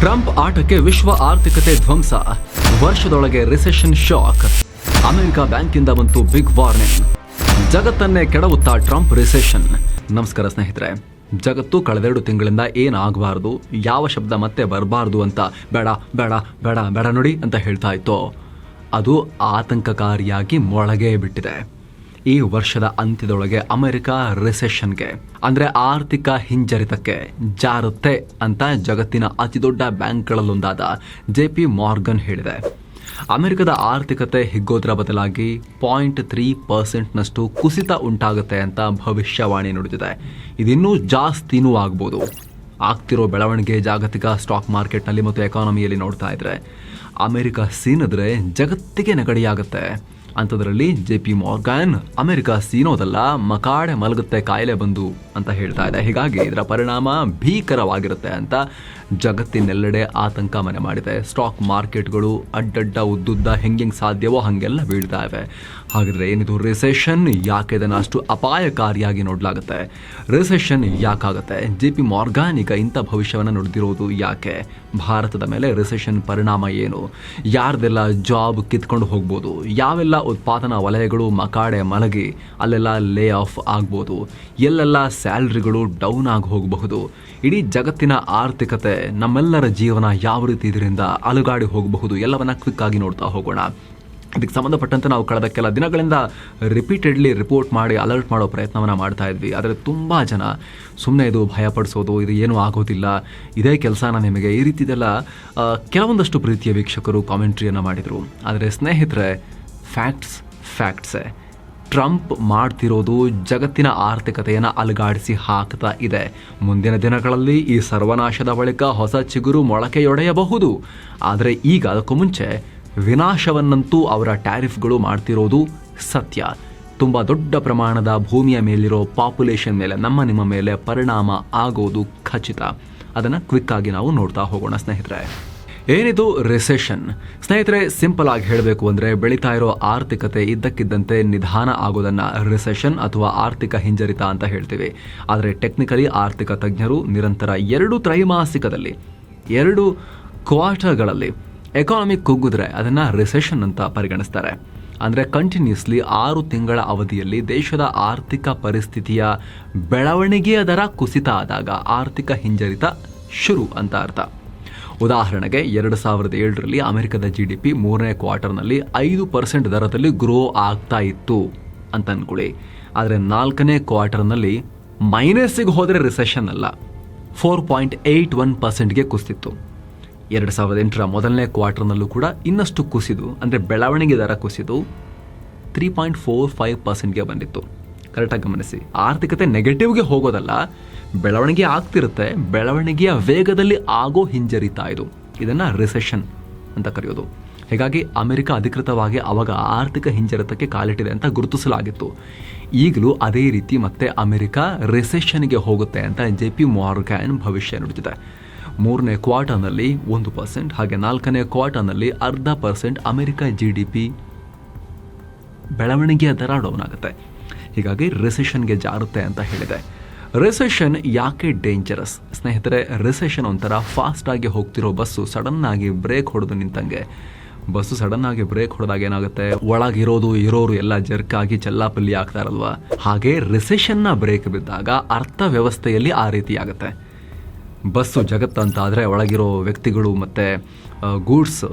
Trump ಆಟಕ್ಕೆ ವಿಶ್ವ ಆರ್ಥಿಕತೆ ಧ್ವಂಸ. ವರ್ಷದೊಳಗೆ ರಿಸೆಷನ್ ಶಾಕ್. ಅಮೆರಿಕ ಬ್ಯಾಂಕಿಂದ ಬಂತು ಬಿಗ್ ವಾರ್ನಿಂಗ್. ಜಗತ್ತನ್ನೇ ಕೆಡವುತ್ತಾ ಟ್ರಂಪ್ ರಿಸೆಷನ್. ನಮಸ್ಕಾರ ಸ್ನೇಹಿತರೆ. ಜಗತ್ತು ಕಳೆದೆರಡು ತಿಂಗಳಿಂದ ಏನಾಗಬಾರ್ದು, ಯಾವ ಶಬ್ದ ಮತ್ತೆ ಬರಬಾರ್ದು ಅಂತ ಬೇಡ ಬೇಡ ಬೇಡ ಬೇಡ ನೋಡಿ ಅಂತ ಹೇಳ್ತಾ ಇತ್ತು. ಅದು ಆತಂಕಕಾರಿಯಾಗಿ ಮೊಳಗೇ ಬಿಟ್ಟಿದೆ. ಈ ವರ್ಷದ ಅಂತ್ಯದೊಳಗೆ ಅಮೆರಿಕ ರಿಸೆಷನ್ಗೆ, ಅಂದ್ರೆ ಆರ್ಥಿಕ ಹಿಂಜರಿತಕ್ಕೆ ಜಾರುತ್ತೆ ಅಂತ ಜಗತ್ತಿನ ಅತಿದೊಡ್ಡ ಬ್ಯಾಂಕ್ಗಳಲ್ಲೊಂದಾದ ಜೆ ಪಿ ಮಾರ್ಗನ್ ಹೇಳಿದೆ. ಅಮೆರಿಕದ ಆರ್ಥಿಕತೆ ಹಿಗ್ಗೋದ್ರ ಬದಲಾಗಿ ಪಾಯಿಂಟ್ ತ್ರೀ ಪರ್ಸೆಂಟ್ನಷ್ಟು ಕುಸಿತ ಉಂಟಾಗುತ್ತೆ ಅಂತ ಭವಿಷ್ಯವಾಣಿ ನುಡಿದಿದೆ. ಇದಿನ್ನೂ ಜಾಸ್ತಿನೂ ಆಗ್ಬೋದು. ಆಗ್ತಿರೋ ಬೆಳವಣಿಗೆ ಜಾಗತಿಕ ಸ್ಟಾಕ್ ಮಾರ್ಕೆಟ್ನಲ್ಲಿ ಮತ್ತು ಎಕಾನಮಿಯಲ್ಲಿ ನೋಡ್ತಾ ಇದ್ರೆ, ಅಮೆರಿಕ ಸೀನಿದ್ರೆ ಜಗತ್ತಿಗೆ ನೆಗಡಿಯಾಗುತ್ತೆ. ಅಂಥದ್ರಲ್ಲಿ ಜೆ ಪಿ ಮಾರ್ಗನ್, ಅಮೆರಿಕ ಸೀನೋದಲ್ಲ, ಮಕಾಡೆ ಮಲಗುತ್ತೆ, ಕಾಯಿಲೆ ಬಂದು ಅಂತ ಹೇಳ್ತಾ ಇದೆ. ಹೀಗಾಗಿ ಇದರ ಪರಿಣಾಮ ಭೀಕರವಾಗಿರುತ್ತೆ ಅಂತ ಜಗತ್ತಿನೆಲ್ಲೆಡೆ ಆತಂಕ ಮನೆ ಮಾಡಿದೆ. ಸ್ಟಾಕ್ ಮಾರ್ಕೆಟ್ಗಳು ಅಡ್ಡಡ್ಡ ಉದ್ದುದ್ದ ಹೆಂಗೆ ಸಾಧ್ಯವೋ ಹಾಗೆಲ್ಲ ಬೀಳ್ತಾ ಇವೆ. ಹಾಗಿದ್ರೆ ಏನಿದು? ರಿಸೆಷನ್ ಯಾಕೆ ಇದನ್ನು ಅಷ್ಟು ಅಪಾಯಕಾರಿಯಾಗಿ ನೋಡಲಾಗುತ್ತೆ? ರಿಸೆಷನ್ ಯಾಕಾಗುತ್ತೆ? ಜೆ ಪಿ ಮಾರ್ಗಾನ್ ಈಗ ಇಂಥ ಭವಿಷ್ಯವನ್ನು ನುಡಿದಿರೋದು ಯಾಕೆ? ಭಾರತದ ಮೇಲೆ ರಿಸೆಷನ್ ಪರಿಣಾಮ ಏನು? ಯಾರ್ದೆಲ್ಲ ಜಾಬ್ ಕಿತ್ಕೊಂಡು ಹೋಗ್ಬೋದು? ಯಾವೆಲ್ಲ ಉತ್ಪಾದನಾ ವಲಯಗಳು ಮಕಾಡೆ ಮಲಗಿ ಅಲ್ಲೆಲ್ಲ ಲೇ ಆಫ್ ಆಗ್ಬೋದು? ಎಲ್ಲೆಲ್ಲ ಸ್ಯಾಲ್ರಿಗಳು ಡೌನ್ ಆಗಿ ಹೋಗಬಹುದು? ಇಡೀ ಜಗತ್ತಿನ ಆರ್ಥಿಕತೆ ನಮ್ಮೆಲ್ಲರ ಜೀವನ ಯಾವ ರೀತಿ ಇದರಿಂದ ಅಲುಗಾಡಿ ಹೋಗಬಹುದು ಎಲ್ಲವನ್ನ ಕ್ವಿಕ್ ಆಗಿ ನೋಡ್ತಾ ಹೋಗೋಣ. ಇದಕ್ಕೆ ಸಂಬಂಧಪಟ್ಟಂತೆ ನಾವು ಕಳೆದ ಕೆಲ ದಿನಗಳಿಂದ ರಿಪೀಟೆಡ್ಲಿ ರಿಪೋರ್ಟ್ ಮಾಡಿ ಅಲರ್ಟ್ ಮಾಡೋ ಪ್ರಯತ್ನವನ್ನು ಮಾಡ್ತಾ ಇದ್ವಿ. ಆದರೆ ತುಂಬ ಜನ ಸುಮ್ಮನೆ ಇದು ಭಯಪಡಿಸೋದು, ಇದು ಏನೂ ಆಗೋದಿಲ್ಲ. ಇದೇ ಕೆಲಸನ ನಿಮಗೆ ಈ ರೀತಿದೆಲ್ಲ ಕೆಲವೊಂದಷ್ಟು ಪ್ರೀತಿಯ ವೀಕ್ಷಕರು ಕಾಮೆಂಟ್ರಿಯನ್ನು ಮಾಡಿದರು. ಆದರೆ ಸ್ನೇಹಿತರೆ ಫ್ಯಾಕ್ಟ್ಸ್ ಫ್ಯಾಕ್ಟ್ಸೇ ಟ್ರಂಪ್ ಮಾಡ್ತಿರೋದು ಜಗತ್ತಿನ ಆರ್ಥಿಕತೆಯನ್ನು ಅಲುಗಾಡಿಸಿ ಹಾಕ್ತಾ ಇದೆ. ಮುಂದಿನ ದಿನಗಳಲ್ಲಿ ಈ ಸರ್ವನಾಶದ ಬಳಿಕ ಹೊಸ ಚಿಗುರು ಮೊಳಕೆಯೊಡೆಯಬಹುದು. ಆದರೆ ಈಗ ಅದಕ್ಕೂ ಮುಂಚೆ ವಿನಾಶವನ್ನಂತೂ ಅವರ ಟ್ಯಾರಿಫ್ಗಳು ಮಾಡ್ತಿರೋದು ಸತ್ಯ. ತುಂಬ ದೊಡ್ಡ ಪ್ರಮಾಣದ ಭೂಮಿಯ ಮೇಲಿರೋ ಪಾಪ್ಯುಲೇಷನ್ ಮೇಲೆ, ನಮ್ಮ ನಿಮ್ಮ ಮೇಲೆ ಪರಿಣಾಮ ಆಗೋದು ಖಚಿತ. ಅದನ್ನು ಕ್ವಿಕ್ಕಾಗಿ ನಾವು ನೋಡ್ತಾ ಹೋಗೋಣ ಸ್ನೇಹಿತರೆ. ಏನಿದು ರಿಸೆಷನ್? ಸ್ನೇಹಿತರೆ, ಸಿಂಪಲ್ ಆಗಿ ಹೇಳಬೇಕು ಅಂದರೆ ಬೆಳೀತಾ ಇರೋ ಆರ್ಥಿಕತೆ ಇದ್ದಕ್ಕಿದ್ದಂತೆ ನಿಧಾನ ಆಗೋದನ್ನ ರಿಸೆಷನ್ ಅಥವಾ ಆರ್ಥಿಕ ಹಿಂಜರಿತ ಅಂತ ಹೇಳ್ತೀವಿ. ಆದರೆ ಟೆಕ್ನಿಕಲಿ ಆರ್ಥಿಕ ತಜ್ಞರು ನಿರಂತರ ಎರಡು ತ್ರೈಮಾಸಿಕದಲ್ಲಿ, ಎರಡು ಕ್ವಾರ್ಟರ್ಗಳಲ್ಲಿ ಎಕಾನಮಿ ಕುಗ್ಗಿದ್ರೆ ಅದನ್ನು ರಿಸೆಷನ್ ಅಂತ ಪರಿಗಣಿಸ್ತಾರೆ. ಅಂದರೆ ಕಂಟಿನ್ಯೂಸ್ಲಿ ಆರು ತಿಂಗಳ ಅವಧಿಯಲ್ಲಿ ದೇಶದ ಆರ್ಥಿಕ ಪರಿಸ್ಥಿತಿಯ ಬೆಳವಣಿಗೆಯ ದರ ಕುಸಿತ ಆದಾಗ ಆರ್ಥಿಕ ಹಿಂಜರಿತ ಶುರು ಅಂತ ಅರ್ಥ. ಉದಾಹರಣೆಗೆ ಎರಡು ಸಾವಿರದ ಏಳರಲ್ಲಿ ಅಮೆರಿಕದ ಜಿ ಡಿ ಪಿ ಮೂರನೇ ಕ್ವಾರ್ಟರ್ನಲ್ಲಿ ಐದು ಪರ್ಸೆಂಟ್ ದರದಲ್ಲಿ ಗ್ರೋ ಆಗ್ತಾ ಇತ್ತು ಅಂತ ಅಂದ್ಕೊಳ್ಳಿ ಆದರೆ ನಾಲ್ಕನೇ ಕ್ವಾರ್ಟರ್ನಲ್ಲಿ ಮೈನಸ್ಸಿಗೆ ಹೋದರೆ ರಿಸೆಷನ್ ಅಲ್ಲ. ಫೋರ್ ಪಾಯಿಂಟ್ ಏಯ್ಟ್ ಒನ್ ಪರ್ಸೆಂಟ್ಗೆ ಕುಸಿತಿತ್ತು. ಎರಡು ಸಾವಿರದ ಎಂಟರ ಮೊದಲನೇ ಕ್ವಾರ್ಟರ್ನಲ್ಲೂ ಕೂಡ ಇನ್ನಷ್ಟು ಕುಸಿದು, ಅಂದರೆ ಬೆಳವಣಿಗೆ ದರ ಕುಸಿದು ತ್ರೀ ಪಾಯಿಂಟ್ ಫೋರ್ ಫೈವ್ ಪರ್ಸೆಂಟ್ಗೆ ಬಂದಿತ್ತು. ಕರೆಕ್ಟಾಗಿ ಗಮನಿಸಿ. ಆರ್ಥಿಕತೆ ನೆಗೆಟಿವ್ಗೆ ಹೋಗೋದಲ್ಲ ಬೆಳವಣಿಗೆ ಆಗ್ತಿರುತ್ತೆ, ಬೆಳವಣಿಗೆಯ ವೇಗದಲ್ಲಿ ಆಗೋ ಹಿಂಜರಿತ ಇದು. ಇದನ್ನು ರಿಸೆಷನ್ ಅಂತ ಕರೆಯೋದು. ಹೀಗಾಗಿ ಅಮೆರಿಕ ಅಧಿಕೃತವಾಗಿ ಅವಾಗ ಆರ್ಥಿಕ ಹಿಂಜರಿತಕ್ಕೆ ಕಾಲಿಟ್ಟಿದೆ ಅಂತ ಗುರುತಿಸಲಾಗಿತ್ತು. ಈಗಲೂ ಅದೇ ರೀತಿ ಮತ್ತೆ ಅಮೆರಿಕ ರಿಸೆಷನ್ಗೆ ಹೋಗುತ್ತೆ ಅಂತ ಜೆ ಪಿ ಮಾರ್ಗ್ಯಾನ್ ಭವಿಷ್ಯ ನುಡಿದಿದೆ. ಮೂರನೇ ಕ್ವಾರ್ಟರ್ನಲ್ಲಿ ಒಂದು ಪರ್ಸೆಂಟ್ ಹಾಗೆ ನಾಲ್ಕನೇ ಕ್ವಾರ್ಟರ್ನಲ್ಲಿ ಅರ್ಧ percent America G D P ಬೆಳವಣಿಗೆಯ ದರ ಡೌನ್ ಆಗುತ್ತೆ. ಹೀಗಾಗಿ ರಿಸೆಷನ್ಗೆ ಜಾರುತ್ತೆ ಅಂತ ಹೇಳಿದೆ. ರಿಸೆಷನ್ ಯಾಕೆ ಡೇಂಜರಸ್ ಸ್ನೇಹಿತರೆ ರಿಸೆಷನ್ ಒಂಥರ ಫಾಸ್ಟ್ ಆಗಿ ಹೋಗ್ತಿರೋ ಬಸ್ಸು ಸಡನ್ ಆಗಿ ಬ್ರೇಕ್ ಹೊಡೆದು ನಿಂತಂಗೆ. ಬಸ್ಸು ಸಡನ್ ಆಗಿ ಬ್ರೇಕ್ ಹೊಡೆದಾಗ ಏನಾಗುತ್ತೆ? ಒಳಗಿರೋದು, ಇರೋರು ಎಲ್ಲ ಜರ್ಕ್ ಆಗಿ ಚಲ್ಲಾಪಲ್ಲಿ ಆಗ್ತಾರಲ್ವಾ ಹಾಗೆ ರಿಸೆಷನ್ನ ಬ್ರೇಕ್ ಬಿದ್ದಾಗ ಅರ್ಥವ್ಯವಸ್ಥೆಯಲ್ಲಿ ಆ ರೀತಿ ಆಗುತ್ತೆ. ಬಸ್ಸು ಜಗತ್ತು ಆದರೆ ಒಳಗಿರೋ ವ್ಯಕ್ತಿಗಳು ಮತ್ತು ಗೂಡ್ಸ್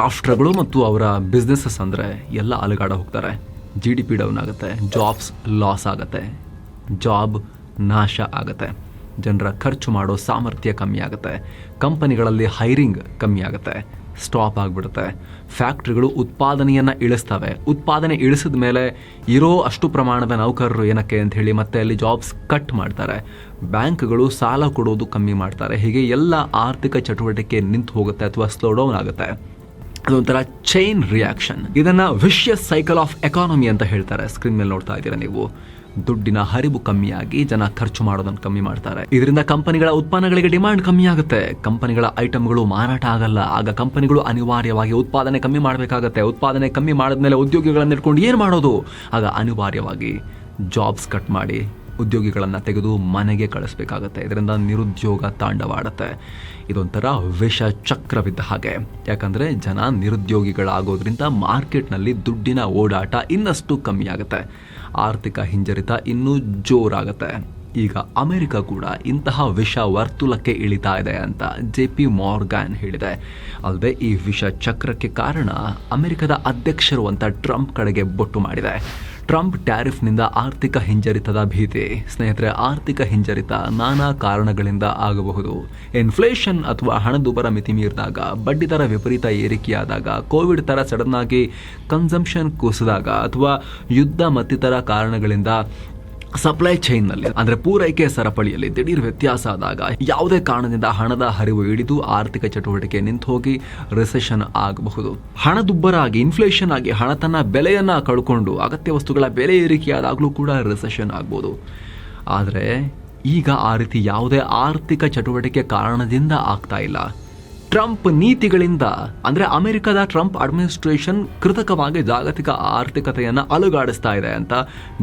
ರಾಷ್ಟ್ರಗಳು ಮತ್ತು ಅವರ ಬಿಸ್ನೆಸಸ್ ಅಂದರೆ ಎಲ್ಲ ಅಲುಗಾಡ ಹೋಗ್ತಾರೆ. ಜಿ ಡಿ ಪಿ ಡೌನ್ ಆಗುತ್ತೆ ಜಾಬ್ಸ್ ಲಾಸ್ ಆಗುತ್ತೆ. ಜಾಬ್ ನಾಶ ಆಗುತ್ತೆ. ಜನರ ಖರ್ಚು ಮಾಡೋ ಸಾಮರ್ಥ್ಯ ಕಮ್ಮಿ ಆಗುತ್ತೆ. ಕಂಪನಿಗಳಲ್ಲಿ ಹೈರಿಂಗ್ ಕಮ್ಮಿ ಆಗುತ್ತೆ. ಸ್ಟಾಪ್ ಆಗಿಬಿಡುತ್ತೆ. ಫ್ಯಾಕ್ಟ್ರಿಗಳು ಉತ್ಪಾದನೆಯನ್ನು ಇಳಿಸ್ತವೆ. ಉತ್ಪಾದನೆ ಇಳಿಸಿದ ಮೇಲೆ ಇರೋ ಅಷ್ಟು ಪ್ರಮಾಣದ ನೌಕರರು ಏನಕ್ಕೆ ಅಂತ ಹೇಳಿ ಮತ್ತೆ ಅಲ್ಲಿ ಜಾಬ್ಸ್ ಕಟ್ ಮಾಡ್ತಾರೆ. ಬ್ಯಾಂಕ್ಗಳು ಸಾಲ ಕೊಡೋದು ಕಮ್ಮಿ ಮಾಡ್ತಾರೆ. ಹೀಗೆ ಎಲ್ಲ ಆರ್ಥಿಕ ಚಟುವಟಿಕೆ ನಿಂತು ಹೋಗುತ್ತೆ ಅಥವಾ ಸ್ಲೋ ಡೌನ್ ಆಗುತ್ತೆ. ಅದೊಂಥರ ಚೈನ್ ರಿಯಾಕ್ಷನ್ ಇದನ್ನು ವಿಶ್ಯಸ್ ಸೈಕಲ್ ಆಫ್ ಎಕಾನಮಿ ಅಂತ ಹೇಳ್ತಾರೆ. ಸ್ಕ್ರೀನ್ ಮೇಲೆ ನೋಡ್ತಾ ಇದ್ದೀರಾ ನೀವು? ದುಡ್ಡಿನ ಹರಿವು ಕಮ್ಮಿಯಾಗಿ ಜನ ಖರ್ಚು ಮಾಡೋದನ್ನು ಕಮ್ಮಿ ಮಾಡ್ತಾರೆ. ಇದರಿಂದ ಕಂಪನಿಗಳ ಉತ್ಪನ್ನಗಳಿಗೆ ಡಿಮಾಂಡ್ ಕಮ್ಮಿ ಆಗುತ್ತೆ. ಕಂಪನಿಗಳ ಐಟಮ್ಗಳು ಮಾರಾಟ ಆಗಲ್ಲ. ಆಗ ಕಂಪನಿಗಳು ಅನಿವಾರ್ಯವಾಗಿ ಉತ್ಪಾದನೆ ಕಮ್ಮಿ ಮಾಡಬೇಕಾಗತ್ತೆ. ಉತ್ಪಾದನೆ ಕಮ್ಮಿ ಮಾಡಿದ್ಮೇಲೆ ಉದ್ಯೋಗಿಗಳನ್ನು ಇಟ್ಕೊಂಡು ಏನು ಮಾಡೋದು? ಆಗ ಅನಿವಾರ್ಯವಾಗಿ ಜಾಬ್ಸ್ ಕಟ್ ಮಾಡಿ ಉದ್ಯೋಗಿಗಳನ್ನು ತೆಗೆದು ಮನೆಗೆ ಕಳಿಸ್ಬೇಕಾಗತ್ತೆ. ಇದರಿಂದ ನಿರುದ್ಯೋಗ ತಾಂಡವಾಡುತ್ತೆ. ಇದೊಂಥರ ವಿಷ ಚಕ್ರವಿದ್ದ ಹಾಗೆ. ಯಾಕಂದರೆ ಜನ ನಿರುದ್ಯೋಗಿಗಳಾಗೋದ್ರಿಂದ ಮಾರ್ಕೆಟ್ನಲ್ಲಿ ದುಡ್ಡಿನ ಓಡಾಟ ಇನ್ನಷ್ಟು ಕಮ್ಮಿ ಆಗುತ್ತೆ ಆರ್ಥಿಕ ಹಿಂಜರಿತ ಇನ್ನೂ ಜೋರಾಗುತ್ತೆ. ಈಗ ಅಮೆರಿಕ ಕೂಡ ಇಂತಹ ವಿಷ ವರ್ತುಲಕ್ಕೆ ಇಳಿತಾ ಇದೆ ಅಂತ ಜೆ ಪಿ ಮಾರ್ಗಾನ್ ಹೇಳಿದೆ. ಅಲ್ಲದೆ ಈ ವಿಷ ಚಕ್ರಕ್ಕೆ ಕಾರಣ ಅಮೆರಿಕದ ಅಧ್ಯಕ್ಷರು ಅಂತ ಟ್ರಂಪ್ ಕಡೆಗೆ ಬೊಟ್ಟು ಮಾಡಿದೆ. ಟ್ರಂಪ್ ಟ್ಯಾರಿಫ್ನಿಂದ ಆರ್ಥಿಕ ಹಿಂಜರಿತದ ಭೀತಿ. ಸ್ನೇಹಿತರೆ, ಆರ್ಥಿಕ ಹಿಂಜರಿತ ನಾನಾ ಕಾರಣಗಳಿಂದ ಆಗಬಹುದು. ಇನ್ಫ್ಲೇಷನ್ ಅಥವಾ ಹಣದುಬ್ಬರ ಮಿತಿ ಮೀರಿದಾಗ ಬಡ್ಡಿದರ ವಿಪರೀತ ಏರಿಕೆಯಾದಾಗ, ಕೋವಿಡ್ ಥರ ಸಡನ್ ಆಗಿ ಕನ್ಸಂಪ್ಷನ್ ಕುಸಿದಾಗ ಅಥವಾ ಯುದ್ಧ ಮತ್ತಿತರ ಕಾರಣಗಳಿಂದ ಸಪ್ಲೈ ಚೈನ್ನಲ್ಲಿ ಅಂದ್ರೆ ಪೂರೈಕೆ ಸರಪಳಿಯಲ್ಲಿ ದಿಢೀರ್ ವ್ಯತ್ಯಾಸ ಆದಾಗ ಯಾವುದೇ ಕಾರಣದಿಂದ ಹಣದ ಹರಿವು ಹಿಡಿದು ಆರ್ಥಿಕ ಚಟುವಟಿಕೆ ನಿಂತು ಹೋಗಿ ರಿಸೆಷನ್ ಆಗಬಹುದು. ಹಣದುಬ್ಬರ ಆಗಿ ಇನ್ಫ್ಲೇಷನ್ ಆಗಿ ಹಣ ತನ್ನ ಬೆಲೆಯನ್ನ ಕಳ್ಕೊಂಡು ಅಗತ್ಯ ವಸ್ತುಗಳ ಬೆಲೆ ಏರಿಕೆಯಾದಾಗಲೂ ಕೂಡ ರಿಸೆಷನ್ ಆಗ್ಬೋದು. ಆದರೆ ಈಗ ಆ ರೀತಿ ಯಾವುದೇ ಆರ್ಥಿಕ ಚಟುವಟಿಕೆ ಕಾರಣದಿಂದ ಆಗ್ತಾ ಇಲ್ಲ. ಟ್ರಂಪ್ ನೀತಿಗಳಿಂದ, ಅಂದ್ರೆ ಅಮೆರಿಕದ ಟ್ರಂಪ್ ಅಡ್ಮಿನಿಸ್ಟ್ರೇಷನ್ ಕೃತಕವಾಗಿ ಜಾಗತಿಕ ಆರ್ಥಿಕತೆಯನ್ನು ಅಲುಗಾಡಿಸ್ತಾ ಇದೆ ಅಂತ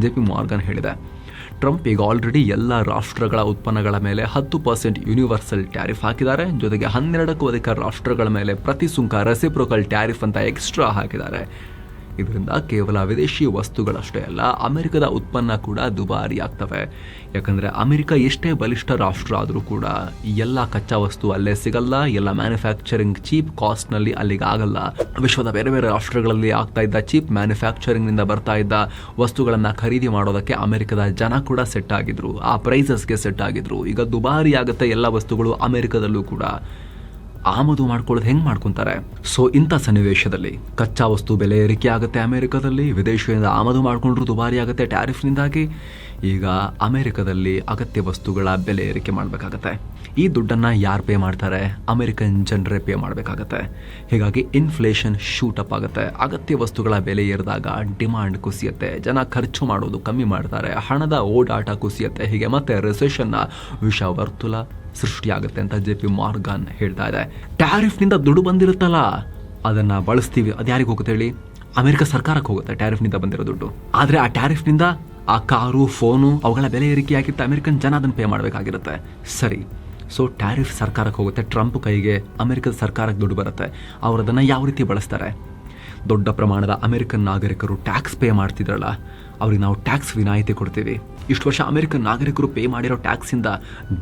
ಜೆ ಪಿ ಮಾರ್ಗನ್ ಹೇಳಿದೆ. ಟ್ರಂಪ್ ಈಗ ಆಲ್ರೆಡಿ ಎಲ್ಲ ರಾಷ್ಟ್ರಗಳ ಉತ್ಪನ್ನಗಳ ಮೇಲೆ ಹತ್ತು ಪರ್ಸೆಂಟ್ ಯೂನಿವರ್ಸಲ್ ಟ್ಯಾರಿಫ್ ಹಾಕಿದ್ದಾರೆ. ಜೊತೆಗೆ ಹನ್ನೆರಡಕ್ಕೂ ಅಧಿಕ ರಾಷ್ಟ್ರಗಳ ಮೇಲೆ ಪ್ರತಿ ಸುಂಕ ರೆಸಿಪ್ರೋಕಲ್ ಟ್ಯಾರಿಫ್ ಅಂತ ಎಕ್ಸ್ಟ್ರಾ ಹಾಕಿದ್ದಾರೆ. ಇದರಿಂದ ಕೇವಲ ವಿದೇಶಿ ವಸ್ತುಗಳಷ್ಟೇ ಅಲ್ಲ, ಅಮೆರಿಕದ ಉತ್ಪನ್ನ ಕೂಡ ದುಬಾರಿ ಆಗ್ತವೆ ಯಾಕಂದರೆ ಅಮೆರಿಕ ಎಷ್ಟೇ ಬಲಿಷ್ಠ ರಾಷ್ಟ್ರ ಆದರೂ ಕೂಡ ಎಲ್ಲ ಕಚ್ಚಾ ವಸ್ತು ಅಲ್ಲೇ ಸಿಗಲ್ಲ, ಎಲ್ಲ ಮ್ಯಾನುಫ್ಯಾಕ್ಚರಿಂಗ್ ಚೀಪ್ ಕಾಸ್ಟ್ನಲ್ಲಿ ಅಲ್ಲಿಗೆ ಆಗಲ್ಲ. ವಿಶ್ವದ ಬೇರೆ ಬೇರೆ ರಾಷ್ಟ್ರಗಳಲ್ಲಿ ಆಗ್ತಾ ಇದ್ದ ಚೀಪ್ ಮ್ಯಾನುಫ್ಯಾಕ್ಚರಿಂಗ್ನಿಂದ ಬರ್ತಾ ಇದ್ದ ವಸ್ತುಗಳನ್ನು ಖರೀದಿ ಮಾಡೋದಕ್ಕೆ ಅಮೆರಿಕದ ಜನ ಕೂಡ ಸೆಟ್ ಆಗಿದ್ರು. ಆ ಪ್ರೈಸಸ್ಗೆ ಸೆಟ್ ಆಗಿದ್ರು. ಈಗ ದುಬಾರಿ ಆಗುತ್ತೆ ಎಲ್ಲ ವಸ್ತುಗಳು ಅಮೆರಿಕದಲ್ಲೂ ಕೂಡ. ಆಮದು ಮಾಡ್ಕೊಳ್ಳೋದು ಹೆಂಗೆ ಮಾಡ್ಕೊತಾರೆ? ಸೊ ಇಂಥ ಸನ್ನಿವೇಶದಲ್ಲಿ ಕಚ್ಚಾ ವಸ್ತು ಬೆಲೆ ಏರಿಕೆ ಆಗುತ್ತೆ ಅಮೆರಿಕದಲ್ಲಿ ವಿದೇಶದಿಂದ ಆಮದು ಮಾಡಿಕೊಂಡ್ರು ದುಬಾರಿ ಆಗುತ್ತೆ ಟ್ಯಾರಿಫ್ನಿಂದಾಗಿ ಈಗ ಅಮೆರಿಕದಲ್ಲಿ ಅಗತ್ಯ ವಸ್ತುಗಳ ಬೆಲೆ ಏರಿಕೆ ಮಾಡಬೇಕಾಗತ್ತೆ. ಈ ದುಡ್ಡನ್ನು ಯಾರು ಪೇ ಮಾಡ್ತಾರೆ? ಅಮೆರಿಕನ್ ಜನರೇ ಪೇ ಮಾಡಬೇಕಾಗತ್ತೆ. ಹೀಗಾಗಿ ಇನ್ಫ್ಲೇಷನ್ ಶೂಟ್ ಅಪ್ ಆಗುತ್ತೆ. ಅಗತ್ಯ ವಸ್ತುಗಳ ಬೆಲೆ ಏರಿದಾಗ ಡಿಮಾಂಡ್ ಕುಸಿಯುತ್ತೆ. ಜನ ಖರ್ಚು ಮಾಡೋದು ಕಮ್ಮಿ ಮಾಡ್ತಾರೆ. ಹಣದ ಓಡಾಟ ಕುಸಿಯುತ್ತೆ. ಹೀಗೆ ಮತ್ತೆ ರೆಸೆಷನ್ನ ವಿಷ ವರ್ತುಲ ಸೃಷ್ಟಿಯಾಗುತ್ತೆ ಅಂತ ಜೆ ಪಿ ಮಾರ್ಗನ್ ಹೇಳ್ತಾ ಇದೆ. ಟ್ಯಾರಿಫ್ನಿಂದ ದುಡ್ಡು ಬಂದಿರುತ್ತಲ್ಲ? ಅದನ್ನ ಬಳಸ್ತೀವಿ. ಅದು ಯಾರಿಗೆ ಹೋಗುತ್ತೆ ಹೇಳಿ? ಅಮೆರಿಕ ಸರ್ಕಾರಕ್ಕೆ ಹೋಗುತ್ತೆ ಟ್ಯಾರಿಫ್ನಿಂದ ಬಂದಿರೋ ದುಡ್ಡು. ಆದರೆ ಆ ಟ್ಯಾರಿಫ್ನಿಂದ ಆ ಕಾರು, ಫೋನು, ಅವುಗಳ ಬೆಲೆ ಏರಿಕೆ ಆಗಿರುತ್ತೆ ಅಮೆರಿಕನ್ ಜನ ಅದನ್ನು ಪೇ ಮಾಡಬೇಕಾಗಿರುತ್ತೆ. ಸರಿ ಸೊ ಟ್ಯಾರಿಫ್ ಸರ್ಕಾರಕ್ಕೆ ಹೋಗುತ್ತೆ. ಟ್ರಂಪ್ ಕೈಗೆ ಅಮೆರಿಕದ ಸರ್ಕಾರಕ್ಕೆ ದುಡ್ಡು ಬರುತ್ತೆ. ಅವರು ಅದನ್ನು ಯಾವ ರೀತಿ ಬಳಸ್ತಾರೆ? ದೊಡ್ಡ ಪ್ರಮಾಣದ ಅಮೆರಿಕನ್ ನಾಗರಿಕರು ಟ್ಯಾಕ್ಸ್ ಪೇ ಮಾಡ್ತಿದ್ರಲ್ಲ, ಅವ್ರಿಗೆ ನಾವು ಟ್ಯಾಕ್ಸ್ ವಿನಾಯಿತಿ ಕೊಡ್ತೀವಿ. ಇಷ್ಟು ವರ್ಷ ಅಮೆರಿಕನ್ ನಾಗರಿಕರು ಪೇ ಮಾಡಿರೋ ಟ್ಯಾಕ್ಸಿಂದ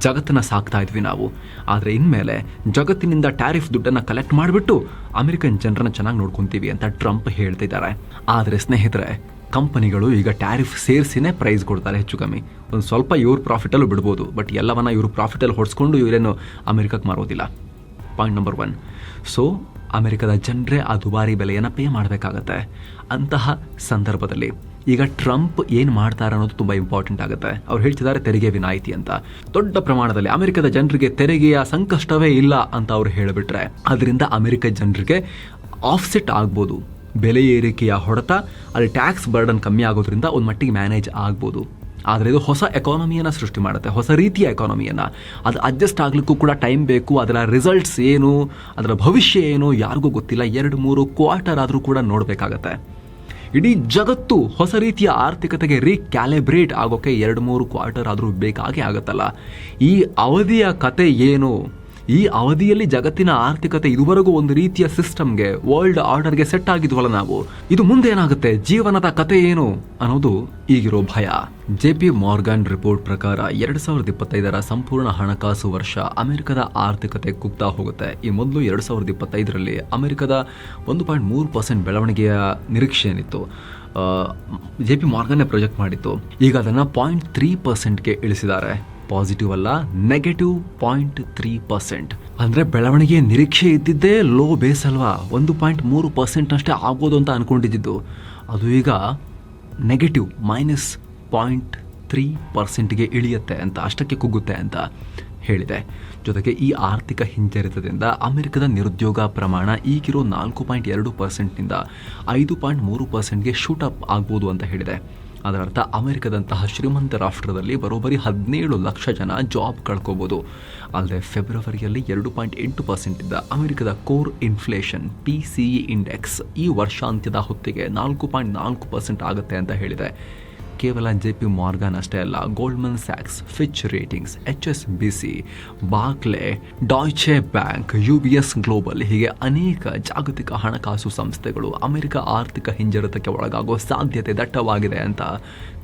ಜಗತ್ತನ್ನು ಸಾಕ್ತಾ ಇದ್ವಿ ನಾವು. ಆದರೆ ಇನ್ಮೇಲೆ ಜಗತ್ತಿನಿಂದ ಟ್ಯಾರಿಫ್ ದುಡ್ಡನ್ನು ಕಲೆಕ್ಟ್ ಮಾಡಿಬಿಟ್ಟು ಅಮೆರಿಕನ್ ಜನರನ್ನ ಚೆನ್ನಾಗಿ ನೋಡ್ಕೊತೀವಿ ಅಂತ ಟ್ರಂಪ್ ಹೇಳ್ತಿದ್ದಾರೆ. ಆದರೆ ಸ್ನೇಹಿತರೆ ಕಂಪನಿಗಳು ಈಗ ಟ್ಯಾರಿಫ್ ಸೇರಿಸಿನೇ ಪ್ರೈಸ್ ಕೊಡ್ತಾರೆ ಹೆಚ್ಚು ಕಮ್ಮಿ. ಒಂದು ಸ್ವಲ್ಪ ಇವ್ರ ಪ್ರಾಫಿಟಲ್ಲೂ ಬಿಡ್ಬೋದು ಬಟ್ ಎಲ್ಲವನ್ನು ಇವರು ಪ್ರಾಫಿಟಲ್ಲಿ ಹೊಡ್ಸ್ಕೊಂಡು ಇವರೇನು ಅಮೆರಿಕಕ್ಕೆ ಮಾರೋದಿಲ್ಲ. ಪಾಯಿಂಟ್ ನಂಬರ್ ಒನ್ ಸೊ ಅಮೆರಿಕದ ಜನರೇ ಆ ದುಬಾರಿ ಬೆಲೆಯನ್ನು ಪೇ ಮಾಡಬೇಕಾಗತ್ತೆ. ಅಂತಹ ಸಂದರ್ಭದಲ್ಲಿ ಈಗ ಟ್ರಂಪ್ ಏನು ಮಾಡ್ತಾರೆ ಅನ್ನೋದು ತುಂಬ ಇಂಪಾರ್ಟೆಂಟ್ ಆಗುತ್ತೆ. ಅವ್ರು ಹೇಳ್ತಿದ್ದಾರೆ ತೆರಿಗೆ ವಿನಾಯಿತಿ ಅಂತ. ದೊಡ್ಡ ಪ್ರಮಾಣದಲ್ಲಿ ಅಮೆರಿಕದ ಜನರಿಗೆ ತೆರಿಗೆಯ ಸಂಕಷ್ಟವೇ ಇಲ್ಲ ಅಂತ ಅವ್ರು ಹೇಳಿಬಿಟ್ರೆ. ಅದರಿಂದ ಅಮೆರಿಕ ಜನರಿಗೆ ಆಫ್ಸೆಟ್ ಆಗ್ಬೋದು. ಬೆಲೆ ಏರಿಕೆಯ ಹೊಡೆತ, ಅಲ್ಲಿ ಟ್ಯಾಕ್ಸ್ ಬರ್ಡನ್ ಕಮ್ಮಿ ಆಗೋದ್ರಿಂದ ಒಂದು ಮಟ್ಟಿಗೆ ಮ್ಯಾನೇಜ್ ಆಗ್ಬೋದು. ಆದರೆ ಇದು ಹೊಸ ಎಕಾನಮಿಯನ್ನು ಸೃಷ್ಟಿ ಮಾಡುತ್ತೆ, ಹೊಸ ರೀತಿಯ ಎಕಾನಮಿಯನ್ನು ಅದು ಅಡ್ಜಸ್ಟ್ ಆಗಲಿಕ್ಕೂ ಕೂಡ ಟೈಮ್ ಬೇಕು, ಅದರ ರಿಸಲ್ಟ್ಸ್ ಏನು, ಅದರ ಭವಿಷ್ಯ ಏನು, ಯಾರಿಗೂ ಗೊತ್ತಿಲ್ಲ. ಎರಡು, ಮೂರು ಕ್ವಾರ್ಟರ್ ಆದರೂ ಕೂಡ ನೋಡಬೇಕಾಗತ್ತೆ. ಇಡೀ ಜಗತ್ತು ಹೊಸ ರೀತಿಯ ಆರ್ಥಿಕತೆಗೆ ರೀಕ್ಯಾಲಿಬ್ರೇಟ್ ಆಗೋಕ್ಕೆ ಎರಡು, ಮೂರು ಕ್ವಾರ್ಟರ್ ಆದರೂ ಬೇಕಾಗೇ ಆಗುತ್ತಲ್ಲ. ಈ ಅವಧಿಯ ಕತೆ ಏನು? ಈ ಅವಧಿಯಲ್ಲಿ ಜಗತ್ತಿನ ಆರ್ಥಿಕತೆ ಇದುವರೆಗೂ ಒಂದು ರೀತಿಯ ಸಿಸ್ಟಮ್ಗೆ ವರ್ಲ್ಡ್ ಆರ್ಡರ್ಗೆ ಸೆಟ್ ಆಗಿದ್ವಲ್ಲ ನಾವು. ಇದು ಮುಂದೆ ಏನಾಗುತ್ತೆ ಜೀವನದ ಕತೆ ಏನು ಅನ್ನೋದು ಈಗಿರೋ ಭಯ. ಜೆ ಪಿ ಮಾರ್ಗನ್ ರಿಪೋರ್ಟ್ ಪ್ರಕಾರ ಎರಡ್ ಸಾವಿರದ ಇಪ್ಪತ್ತೈದರ ಸಂಪೂರ್ಣ ಹಣಕಾಸು ವರ್ಷ ಅಮೆರಿಕದ ಆರ್ಥಿಕತೆ ಕುಗ್ತಾ ಹೋಗುತ್ತೆ. ಈ ಮೊದಲು ಎರಡ್ ಸಾವಿರದ ಇಪ್ಪತ್ತೈದರಲ್ಲಿ ಅಮೆರಿಕದ ಒಂದು ಪಾಯಿಂಟ್ ಮೂರು ಪರ್ಸೆಂಟ್ ಬೆಳವಣಿಗೆಯ ನಿರೀಕ್ಷೆ ಏನಿತ್ತು ಜೆ ಪಿ ಮಾರ್ಗನ್ನೇ ಪ್ರೊಜೆಕ್ಟ್ ಮಾಡಿತ್ತು. ಈಗ ಅದನ್ನು ಪಾಯಿಂಟ್ ತ್ರೀ ಪರ್ಸೆಂಟ್ಗೆ ಇಳಿಸಿದ್ದಾರೆ. ಪಾಸಿಟಿವ್ ಅಲ್ಲ ನೆಗೆಟಿವ್ ಪಾಯಿಂಟ್ ತ್ರೀ ಪರ್ಸೆಂಟ್ ಅಂದ್ರೆ ಬೆಳವಣಿಗೆ ನಿರೀಕ್ಷೆ ಇದ್ದಿದ್ದೇ ಲೋ ಬೇಸ್ ಅಲ್ವಾ? ಒಂದು ಪಾಯಿಂಟ್ ಮೂರು ಪರ್ಸೆಂಟ್ ಅಷ್ಟೇ ಆಗೋದು ಅಂತ ಅನ್ಕೊಂಡಿದ್ದು. ಅದು ಈಗ ನೆಗೆಟಿವ್ ಮೈನಸ್ ಪಾಯಿಂಟ್ ತ್ರೀ ಪರ್ಸೆಂಟ್ಗೆ ಇಳಿಯುತ್ತೆ ಅಂತ, ಅಷ್ಟಕ್ಕೆ ಕುಗ್ಗುತ್ತೆ ಅಂತ ಹೇಳಿದೆ. ಜೊತೆಗೆ ಈ ಆರ್ಥಿಕ ಹಿಂಜರಿತದಿಂದ ಅಮೆರಿಕದ ನಿರುದ್ಯೋಗ ಪ್ರಮಾಣ ಈಗಿರೋ ನಾಲ್ಕು ಪಾಯಿಂಟ್ ಎರಡು ಪರ್ಸೆಂಟ್ನಿಂದ ಐದು ಪಾಯಿಂಟ್ ಮೂರು ಪರ್ಸೆಂಟ್ಗೆ ಶೂಟ್ ಅಪ್ ಆಗ್ಬೋದು ಅಂತ ಹೇಳಿದೆ. ಅದರ ಅರ್ಥ, ಅಮೆರಿಕದಂತಹ ಶ್ರೀಮಂತ ರಾಷ್ಟ್ರದಲ್ಲಿ ಬರೋಬ್ಬರಿ ಹದಿನೇಳು ಲಕ್ಷ ಜನ ಜಾಬ್ ಕಳ್ಕೋಬೋದು. ಅಲ್ಲದೆ ಫೆಬ್ರವರಿಯಲ್ಲಿ ಎರಡು ಪಾಯಿಂಟ್ ಎಂಟು ಪರ್ಸೆಂಟ್ ಇದ್ದ ಅಮೆರಿಕದ core inflation P C index ಈ ವರ್ಷಾಂತ್ಯದ ಹೊತ್ತಿಗೆ ನಾಲ್ಕು ಪಾಯಿಂಟ್ ನಾಲ್ಕು ಪರ್ಸೆಂಟ್ ಆಗುತ್ತೆ ಅಂತ ಹೇಳಿದೆ. ಕೇವಲ ಜೆ ಪಿ ಮಾರ್ಗನ್ ಅಷ್ಟೇ ಅಲ್ಲ, Goldman sacs, Fitch ratings, H S B C Barclays Deutsche bank, U B S global ಹೀಗೆ ಅನೇಕ ಜಾಗತಿಕ ಹಣಕಾಸು ಸಂಸ್ಥೆಗಳು ಅಮೆರಿಕ ಆರ್ಥಿಕ ಹಿಂಜರಿತಕ್ಕೆ ಒಳಗಾಗುವ ಸಾಧ್ಯತೆ ದಟ್ಟವಾಗಿದೆ ಅಂತ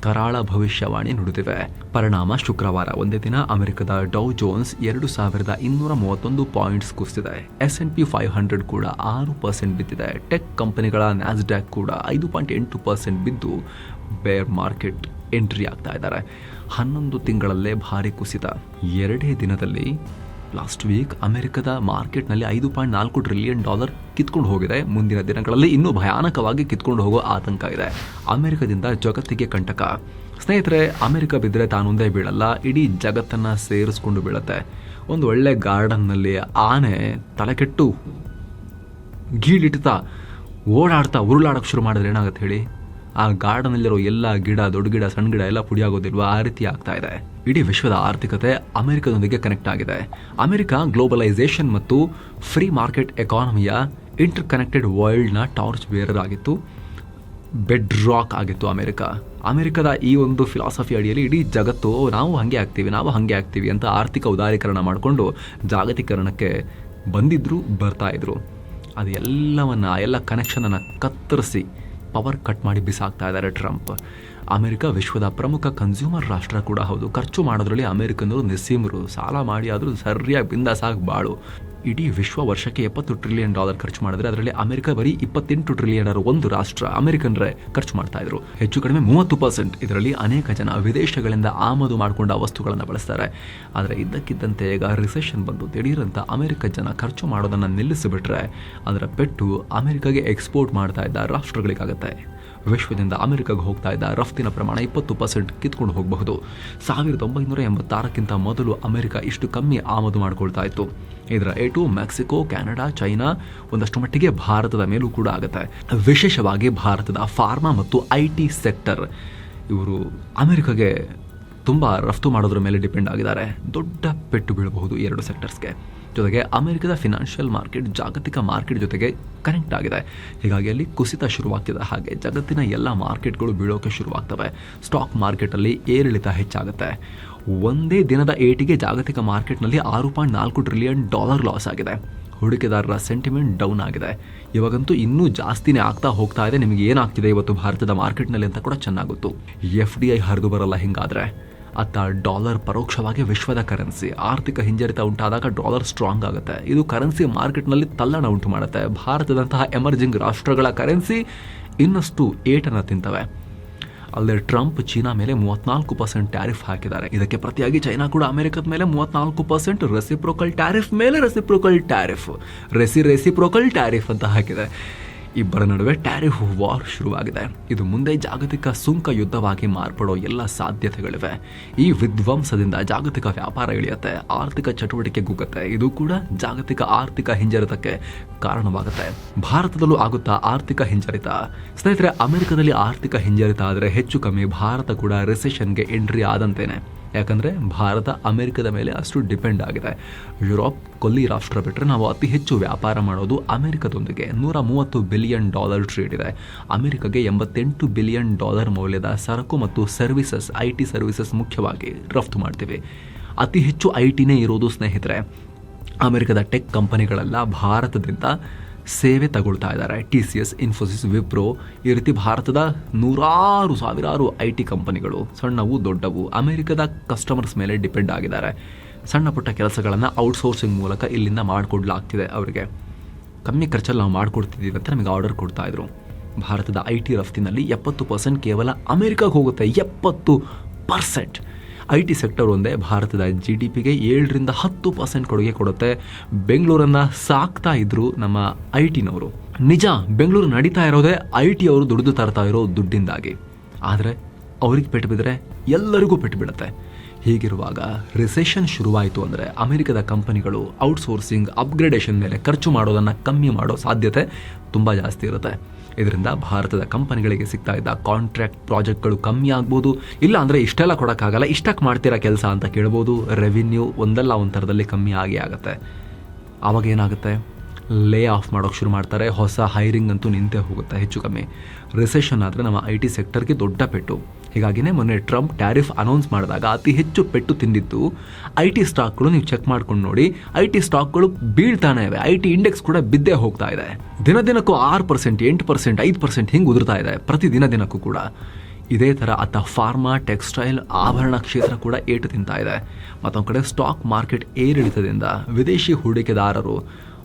ಕರಾಳ ಭವಿಷ್ಯವಾಣಿ ನುಡಿದಿವೆ. ಪರಿಣಾಮ ಶುಕ್ರವಾರ ಒಂದೇ ದಿನ ಅಮೆರಿಕದ ಡೌ ಜೋನ್ಸ್ ಎರಡು ಸಾವಿರದ ಇನ್ನೂರ ಮೂವತ್ತೊಂದು ಪಾಯಿಂಟ್ಸ್ ಕುಸಿದಿದೆ. S and P five hundred ಕೂಡ ಆರು ಪರ್ಸೆಂಟ್ ಬಿದ್ದಿದೆ. ಟೆಕ್ ಕಂಪನಿಗಳ ನ್ಯಾಸ್ಡ್ಯಾಕ್ ಕೂಡ ಐದು ಪಾಯಿಂಟ್ ಎಂಟು ಪರ್ಸೆಂಟ್ ಬಿದ್ದು ಬೇರ್ ಮಾರ್ಕೆಟ್ ಎಂಟ್ರಿ ಆಗ್ತಾ ಇದ್ದಾರೆ. ಹನ್ನೊಂದು ತಿಂಗಳಲ್ಲೇ ಭಾರಿ ಕುಸಿತ. ಎರಡೇ ದಿನದಲ್ಲಿ ಲಾಸ್ಟ್ ವೀಕ್ ಅಮೆರಿಕದ ಮಾರ್ಕೆಟ್ನಲ್ಲಿ ಐದು ಪಾಯಿಂಟ್ ನಾಲ್ಕು ಟ್ರಿಲಿಯನ್ ಡಾಲರ್ ಕಿತ್ಕೊಂಡು ಹೋಗಿದೆ. ಮುಂದಿನ ದಿನಗಳಲ್ಲಿ ಇನ್ನೂ ಭಯಾನಕವಾಗಿ ಕಿತ್ಕೊಂಡು ಹೋಗೋ ಆತಂಕ ಇದೆ. ಅಮೆರಿಕದಿಂದ ಜಗತ್ತಿಗೆ ಕಂಟಕ. ಸ್ನೇಹಿತರೆ, ಅಮೆರಿಕ ಬಿದ್ದರೆ ತಾನೊಂದೇ ಬೀಳಲ್ಲ, ಇಡೀ ಜಗತ್ತನ್ನು ಸೇರಿಸ್ಕೊಂಡು ಬೀಳತ್ತೆ. ಒಂದು ಒಳ್ಳೆ ಗಾರ್ಡನ್ನಲ್ಲಿ ಆನೆ ತಲೆಕೆಟ್ಟು ಗೀಳಿಡ್ತಾ ಓಡಾಡ್ತಾ ಉರುಳಾಡೋಕೆ ಶುರು ಮಾಡಿದ್ರೆ ಏನಾಗುತ್ತೆ ಹೇಳಿ? ಆ ಗಾರ್ಡನಲ್ಲಿರೋ ಎಲ್ಲ ಗಿಡ, ದೊಡ್ಡ ಗಿಡ, ಸಣ್ಣ ಗಿಡ ಎಲ್ಲ ಪುಡಿ ಆಗೋದಿಲ್ವಾ? ಆ ರೀತಿ ಆಗ್ತಾ ಇದೆ. ಇಡೀ ವಿಶ್ವದ ಆರ್ಥಿಕತೆ ಅಮೆರಿಕದೊಂದಿಗೆ ಕನೆಕ್ಟ್ ಆಗಿದೆ. ಅಮೆರಿಕ ಗ್ಲೋಬಲೈಸೇಷನ್ ಮತ್ತು ಫ್ರೀ ಮಾರ್ಕೆಟ್ ಎಕಾನಮಿಯ ಇಂಟರ್ ಕನೆಕ್ಟೆಡ್ ವರ್ಲ್ಡ್ನ ಟಾರ್ಚ್ ಬೇರರ್ ಆಗಿತ್ತು. ಬೆಡ್ ರಾಕ್ ಆಗಿತ್ತು ಅಮೆರಿಕ. ಅಮೆರಿಕದ ಈ ಒಂದು ಫಿಲಾಸಫಿ ಅಡಿಯಲ್ಲಿ ಇಡೀ ಜಗತ್ತು ನಾವು ಹಾಗೆ ಆಗ್ತೀವಿ, ನಾವು ಹಾಗೆ ಆಗ್ತೀವಿ ಅಂತ ಆರ್ಥಿಕ ಉದಾರೀಕರಣ ಮಾಡಿಕೊಂಡು ಜಾಗತೀಕರಣಕ್ಕೆ ಬಂದಿದ್ರು, ಬರ್ತಾ ಇದ್ರು. ಅದೆಲ್ಲವನ್ನ ಎಲ್ಲ ಕನೆಕ್ಷನನ್ನು ಕತ್ತರಿಸಿ ಪವರ್ ಕಟ್ ಮಾಡಿ ಬಿಸಾಕ್ತಾ ಇದ್ದಾರೆ ಟ್ರಂಪ್. ಅಮೆರಿಕ ವಿಶ್ವದ ಪ್ರಮುಖ ಕನ್ಸ್ಯೂಮರ್ ರಾಷ್ಟ್ರ ಕೂಡ ಹೌದು. ಖರ್ಚು ಮಾಡೋದ್ರಲ್ಲಿ ಅಮೆರಿಕನ್ನರು ನಿಸ್ಸೀಮರು. ಸಾಲ ಮಾಡಿ ಆದರೂ ಸರಿಯಾಗಿ ಬಿಂದಾಸಾಗಿ ಬಾಳು. ಇಡೀ ವಿಶ್ವ ವರ್ಷಕ್ಕೆ ಎಪ್ಪತ್ತು ಟ್ರಿಲಿಯನ್ ಡಾಲರ್ ಖರ್ಚು ಮಾಡಿದ್ರೆ ಅದರಲ್ಲಿ ಅಮೆರಿಕ ಬರೀ ಇಪ್ಪತ್ತೆಂಟು ಟ್ರಿಲಿಯನ್ ಒಂದು ರಾಷ್ಟ್ರ ಅಮೆರಿಕನ್ರೇ ಖರ್ಚು ಮಾಡ್ತಾ ಇದ್ರು. ಹೆಚ್ಚು ಕಡಿಮೆ ಮೂವತ್ತು ಪರ್ಸೆಂಟ್ ಇದರಲ್ಲಿ ಅನೇಕ ಜನ ವಿದೇಶಗಳಿಂದ ಆಮದು ಮಾಡಿಕೊಂಡ ವಸ್ತುಗಳನ್ನು ಬಳಸ್ತಾರೆ. ಆದರೆ ಇದ್ದಕ್ಕಿದ್ದಂತೆ ಈಗ ರಿಸೆಷನ್ ಬಂದು ದಿಢೀರಂತ ಅಮೆರಿಕ ಜನ ಖರ್ಚು ಮಾಡೋದನ್ನು ನಿಲ್ಲಿಸಿಬಿಟ್ರೆ ಅದರ ಪೆಟ್ಟು ಅಮೆರಿಕಗೆ ಎಕ್ಸ್ಪೋರ್ಟ್ ಮಾಡ್ತಾ ಇದ್ದ ರಾಷ್ಟ್ರಗಳಿಗಾಗತ್ತೆ. ವಿಶ್ವದಿಂದ ಅಮೆರಿಕಾಗೆ ಹೋಗ್ತಾ ಇದ್ದ ರಫ್ತಿನ ಪ್ರಮಾಣ ಇಪ್ಪತ್ತು ಪರ್ಸೆಂಟ್ ಕಿತ್ಕೊಂಡು ಹೋಗಬಹುದು. ಸಾವಿರದ ಒಂಬೈನೂರ ಎಂಬತ್ತಾರಕ್ಕಿಂತ ಮೊದಲು ಅಮೆರಿಕ ಇಷ್ಟು ಕಮ್ಮಿ ಆಮದು ಮಾಡಿಕೊಳ್ತಾ ಇತ್ತು. ಇದರ ಏಟು ಮೆಕ್ಸಿಕೋ, ಕೆನಡಾ, ಚೈನಾ ಒಂದಷ್ಟು ಮಟ್ಟಿಗೆ ಭಾರತದ ಮೇಲೂ ಕೂಡ ಆಗುತ್ತೆ. ವಿಶೇಷವಾಗಿ ಭಾರತದ ಫಾರ್ಮಾ ಮತ್ತು ಐ ಟಿ ಸೆಕ್ಟರ್. ಇವರು ಅಮೆರಿಕಗೆ ತುಂಬ ರಫ್ತು ಮಾಡೋದ್ರ ಮೇಲೆ ಡಿಪೆಂಡ್ ಆಗಿದ್ದಾರೆ. ದೊಡ್ಡ ಪೆಟ್ಟು ಬೀಳಬಹುದು ಎರಡು ಸೆಕ್ಟರ್ಸ್ಗೆ. ಜೊತೆಗೆ ಅಮೆರಿಕದ ಫಿನಾನ್ಷಿಯಲ್ ಮಾರ್ಕೆಟ್ ಜಾಗತಿಕ ಮಾರ್ಕೆಟ್ ಜೊತೆಗೆ ಕನೆಕ್ಟ್ ಆಗಿದೆ. ಹೀಗಾಗಿ ಅಲ್ಲಿ ಕುಸಿತ ಶುರುವಾಗ್ತಿದೆ. ಹಾಗೆ ಜಗತ್ತಿನ ಎಲ್ಲ ಮಾರ್ಕೆಟ್ಗಳು ಬೀಳೋಕೆ ಶುರುವಾಗ್ತವೆ. ಸ್ಟಾಕ್ ಮಾರ್ಕೆಟಲ್ಲಿ ಏರಿಳಿತ ಹೆಚ್ಚಾಗುತ್ತೆ. ಒಂದೇ ದಿನದ ಏಟಿಗೆ ಜಾಗತಿಕ ಮಾರ್ಕೆಟ್ನಲ್ಲಿ ಆರು ಪಾಯಿಂಟ್ ನಾಲ್ಕು ಟ್ರಿಲಿಯನ್ ಡಾಲರ್ ಲಾಸ್ ಆಗಿದೆ. ಹೂಡಿಕೆದಾರರ ಸೆಂಟಿಮೆಂಟ್ ಡೌನ್ ಆಗಿದೆ. ಇವಾಗಂತೂ ಇನ್ನೂ ಜಾಸ್ತಿನೇ ಆಗ್ತಾ ಹೋಗ್ತಾ ಇದೆ. ನಿಮಗೆ ಏನಾಗ್ತಿದೆ ಇವತ್ತು ಭಾರತದ ಮಾರ್ಕೆಟ್ನಲ್ಲಿ ಅಂತ ಕೂಡ ಚೆನ್ನಾಗುತ್ತು ಗೊತ್ತು. ಎಫ್ ಡಿ ಐ ಹರಿದು ಬರಲ್ಲ ಹಿಂಗಾದ್ರೆ. ಅತ್ತ ಡಾಲರ್ ಪರೋಕ್ಷವಾಗಿ ವಿಶ್ವದ ಕರೆನ್ಸಿ. ಆರ್ಥಿಕ ಹಿಂಜರಿತ ಉಂಟಾದಾಗ ಡಾಲರ್ ಸ್ಟ್ರಾಂಗ್ ಆಗುತ್ತೆ. ಇದು ಕರೆನ್ಸಿ ಮಾರ್ಕೆಟ್ನಲ್ಲಿ ತಲ್ಲಣ ಉಂಟು ಮಾಡುತ್ತೆ. ಭಾರತದಂತಹ ಎಮರ್ಜಿಂಗ್ ರಾಷ್ಟ್ರಗಳ ಕರೆನ್ಸಿ ಇನ್ನಷ್ಟು ಏಟನ್ನು ತಿಂತವೆ. ಅಲ್ಲದೆ ಟ್ರಂಪ್ ಚೀನಾ ಮೇಲೆ ಮೂವತ್ನಾಲ್ಕು ಪರ್ಸೆಂಟ್ ಟ್ಯಾರಿಫ್ ಹಾಕಿದ್ದಾರೆ. ಇದಕ್ಕೆ ಪ್ರತಿಯಾಗಿ ಚೈನಾ ಕೂಡ ಅಮೆರಿಕದ ಮೇಲೆ ಮೂವತ್ನಾಲ್ಕು ಪರ್ಸೆಂಟ್ ರೆಸಿಪ್ರೋಕಲ್ ಟ್ಯಾರಿಫ್ ಮೇಲೆ ರೆಸಿಪ್ರೋಕಲ್ ಟ್ಯಾರಿಫ್. ರೆಸಿ ರೆಸಿಪ್ರೋಕಲ್ ಟ್ಯಾರಿಫ್ ಅಂತ ಹಾಕಿದೆ. ಇಬ್ಬರ ನಡುವೆ ಟ್ಯಾರಿಫ್ ವಾರ್ ಶುರುವಾಗಿದೆ. ಇದು ಮುಂದೆ ಜಾಗತಿಕ ಸುಂಕ ಯುದ್ಧವಾಗಿ ಮಾರ್ಪಡೋ ಎಲ್ಲ ಸಾಧ್ಯತೆಗಳಿವೆ. ಈ ವಿಧ್ವಂಸದಿಂದ ಜಾಗತಿಕ ವ್ಯಾಪಾರ ಇಳಿಯುತ್ತೆ, ಆರ್ಥಿಕ ಚಟುವಟಿಕೆ ಕುಗ್ಗುತ್ತೆ ಇದು ಕೂಡ ಜಾಗತಿಕ ಆರ್ಥಿಕ ಹಿಂಜರಿತಕ್ಕೆ ಕಾರಣವಾಗುತ್ತೆ. ಭಾರತದಲ್ಲೂ ಆಗುತ್ತಾ ಆರ್ಥಿಕ ಹಿಂಜರಿತ? ಸ್ನೇಹಿತರೆ, ಅಮೆರಿಕದಲ್ಲಿ ಆರ್ಥಿಕ ಹಿಂಜರಿತ ಆದರೆ ಹೆಚ್ಚು ಕಮ್ಮಿ ಭಾರತ ಕೂಡ ರಿಸೆಷನ್ಗೆ ಎಂಟ್ರಿ ಆದಂತೇನೆ. ಯಾಕಂದರೆ ಭಾರತ ಅಮೆರಿಕದ ಮೇಲೆ ಅಷ್ಟು ಡಿಪೆಂಡ್ ಆಗಿದೆ. ಯುರೋಪ್ ಕೊಲ್ಲಿ ರಾಷ್ಟ್ರ ಬಿಟ್ಟರೆ ನಾವು ಅತಿ ಹೆಚ್ಚು ವ್ಯಾಪಾರ ಮಾಡೋದು ಅಮೆರಿಕದೊಂದಿಗೆ. ನೂರ ಮೂವತ್ತು ಬಿಲಿಯನ್ ಡಾಲರ್ ಟ್ರೇಡ್ ಇದೆ. ಅಮೆರಿಕಗೆ ಎಂಬತ್ತೆಂಟು ಬಿಲಿಯನ್ ಡಾಲರ್ ಮೌಲ್ಯದ ಸರಕು ಮತ್ತು ಸರ್ವಿಸಸ್ ಐ ಟಿ ಸರ್ವಿಸಸ್ ಮುಖ್ಯವಾಗಿ ರಫ್ತು ಮಾಡ್ತೀವಿ. ಅತಿ ಹೆಚ್ಚು ಐ ಟಿನೇ ಇರೋದು ಸ್ನೇಹಿತರೆ, ಅಮೆರಿಕದ ಟೆಕ್ ಕಂಪನಿಗಳೆಲ್ಲ ಭಾರತದಿಂದ ಸೇವೆ ತಗೊಳ್ತಾ ಇದ್ದಾರೆ. T C S Infosys Wipro ಈ ರೀತಿ ಭಾರತದ ನೂರಾರು ಸಾವಿರಾರು ಐ ಟಿ ಕಂಪನಿಗಳು ಸಣ್ಣವು ದೊಡ್ಡವು ಅಮೆರಿಕದ ಕಸ್ಟಮರ್ಸ್ ಮೇಲೆ ಡಿಪೆಂಡ್ ಆಗಿದ್ದಾರೆ. ಸಣ್ಣ ಪುಟ್ಟ ಕೆಲಸಗಳನ್ನು ಔಟ್ಸೋರ್ಸಿಂಗ್ ಮೂಲಕ ಇಲ್ಲಿಂದ ಮಾಡಿಕೊಡ್ಲಾಗ್ತಿದೆ ಅವರಿಗೆ. ಕಮ್ಮಿ ಖರ್ಚಲ್ಲಿ ನಾವು ಮಾಡಿಕೊಡ್ತಿದ್ದೀವಿ ಅಂತ ನಮಗೆ ಆರ್ಡರ್ ಕೊಡ್ತಾ ಇದ್ರು. ಭಾರತದ ಐ ಟಿ ರಫ್ತಿನಲ್ಲಿ ಎಪ್ಪತ್ತು ಪರ್ಸೆಂಟ್ ಕೇವಲ ಅಮೆರಿಕಾಗೆ ಹೋಗುತ್ತೆ. ಎಪ್ಪತ್ತು ಪರ್ಸೆಂಟ್ ಐ ಟಿ ಸೆಕ್ಟರ್ ಒಂದೇ ಭಾರತದ ಜಿ ಡಿ ಪಿಗೆ ಏಳರಿಂದ ಹತ್ತು ಪರ್ಸೆಂಟ್ ಕೊಡುಗೆ ಕೊಡುತ್ತೆ. ಬೆಂಗಳೂರನ್ನು ಸಾಕ್ತಾ ಇದ್ರು ನಮ್ಮ ಐ ಟಿನವರು ನಿಜ, ಬೆಂಗಳೂರು ನಡೀತಾ ಇರೋದೇ ಐ ಟಿ ಅವರು ದುಡಿದು ತರ್ತಾ ಇರೋ ದುಡ್ಡಿಂದಾಗಿ. ಆದರೆ ಅವ್ರಿಗೆ ಪೆಟ್ಟು ಬಿದ್ದರೆ ಎಲ್ಲರಿಗೂ ಪೆಟ್ಟು ಬಿಡುತ್ತೆ ಹೀಗಿರುವಾಗ ರಿಸೆಷನ್ ಶುರುವಾಯಿತು ಅಂದರೆ ಅಮೆರಿಕದ ಕಂಪನಿಗಳು ಔಟ್ಸೋರ್ಸಿಂಗ್, ಅಪ್ಗ್ರೇಡೇಷನ್ ಮೇಲೆ ಖರ್ಚು ಮಾಡೋದನ್ನು ಕಮ್ಮಿ ಮಾಡೋ ಸಾಧ್ಯತೆ ತುಂಬ ಜಾಸ್ತಿ ಇರುತ್ತೆ. ಇದರಿಂದ ಭಾರತದ ಕಂಪನಿಗಳಿಗೆ ಸಿಗ್ತಾ ಇದ್ದ ಕಾಂಟ್ರಾಕ್ಟ್ ಪ್ರಾಜೆಕ್ಟ್ಗಳು ಕಮ್ಮಿ ಆಗ್ಬೋದು. ಇಲ್ಲ ಅಂದರೆ ಇಷ್ಟೆಲ್ಲ ಕೊಡೋಕ್ಕಾಗಲ್ಲ ಇಷ್ಟಕ್ಕೆ ಮಾಡ್ತೀರಾ ಕೆಲಸ ಅಂತ ಕೇಳ್ಬೋದು. ರೆವಿನ್ಯೂ ಒಂದಲ್ಲ, ಒಂದು ಥರದಲ್ಲಿ ಕಮ್ಮಿ ಆಗೇ ಆಗುತ್ತೆ. ಆವಾಗ ಏನಾಗುತ್ತೆ? ಲೇ ಆಫ್ ಮಾಡೋಕ್ಕೆ ಶುರು ಮಾಡ್ತಾರೆ. ಹೊಸ ಹೈರಿಂಗ್ ಅಂತೂ ನಿಂತೇ ಹೋಗುತ್ತೆ, ಹೆಚ್ಚು ಕಮ್ಮಿ. ರಿಸೆಷನ್ ಆದರೆ ನಮ್ಮ ಐ ಟಿ ಸೆಕ್ಟರ್ಗೆ ದೊಡ್ಡ ಪೆಟ್ಟು. ಹೀಗಾಗಿನೇ ಮೊನ್ನೆ ಟ್ರಂಪ್ ಟ್ಯಾರಿಫ್ ಅನೌನ್ಸ್ ಮಾಡಿದಾಗ ಅತಿ ಹೆಚ್ಚು ಪೆಟ್ಟು ತಿಂದಿದ್ದು ಐ ಟಿ ಸ್ಟಾಕ್ಗಳು ನೀವು ಚೆಕ್ ಮಾಡ್ಕೊಂಡು ನೋಡಿ, ಐ ಟಿ ಸ್ಟಾಕ್ಗಳು ಬೀಳ್ತಾನೆ ಇವೆ. ಐ ಟಿ ಇಂಡೆಕ್ಸ್ ಕೂಡ ಬಿದ್ದೇ ಹೋಗ್ತಾ ಇದೆ. ದಿನ ದಿನಕ್ಕೂ ಆರು ಪರ್ಸೆಂಟ್, ಎಂಟು ಪರ್ಸೆಂಟ್, ಐದು ಪರ್ಸೆಂಟ್ ಹಿಂಗೆ ಉದುರ್ತಾ ಇದೆ ಪ್ರತಿ ದಿನ ದಿನಕ್ಕೂ ಕೂಡ. ಇದೇ ಥರ ಆತ ಫಾರ್ಮಾ, ಟೆಕ್ಸ್ಟೈಲ್, ಆಭರಣ ಕ್ಷೇತ್ರ ಕೂಡ ಏಟು ತಿಂತಾ ಇದೆ. ಮತ್ತೊಂದು ಕಡೆ ಸ್ಟಾಕ್ ಮಾರ್ಕೆಟ್ ಏರಿಳಿತದಿಂದ ವಿದೇಶಿ ಹೂಡಿಕೆದಾರರು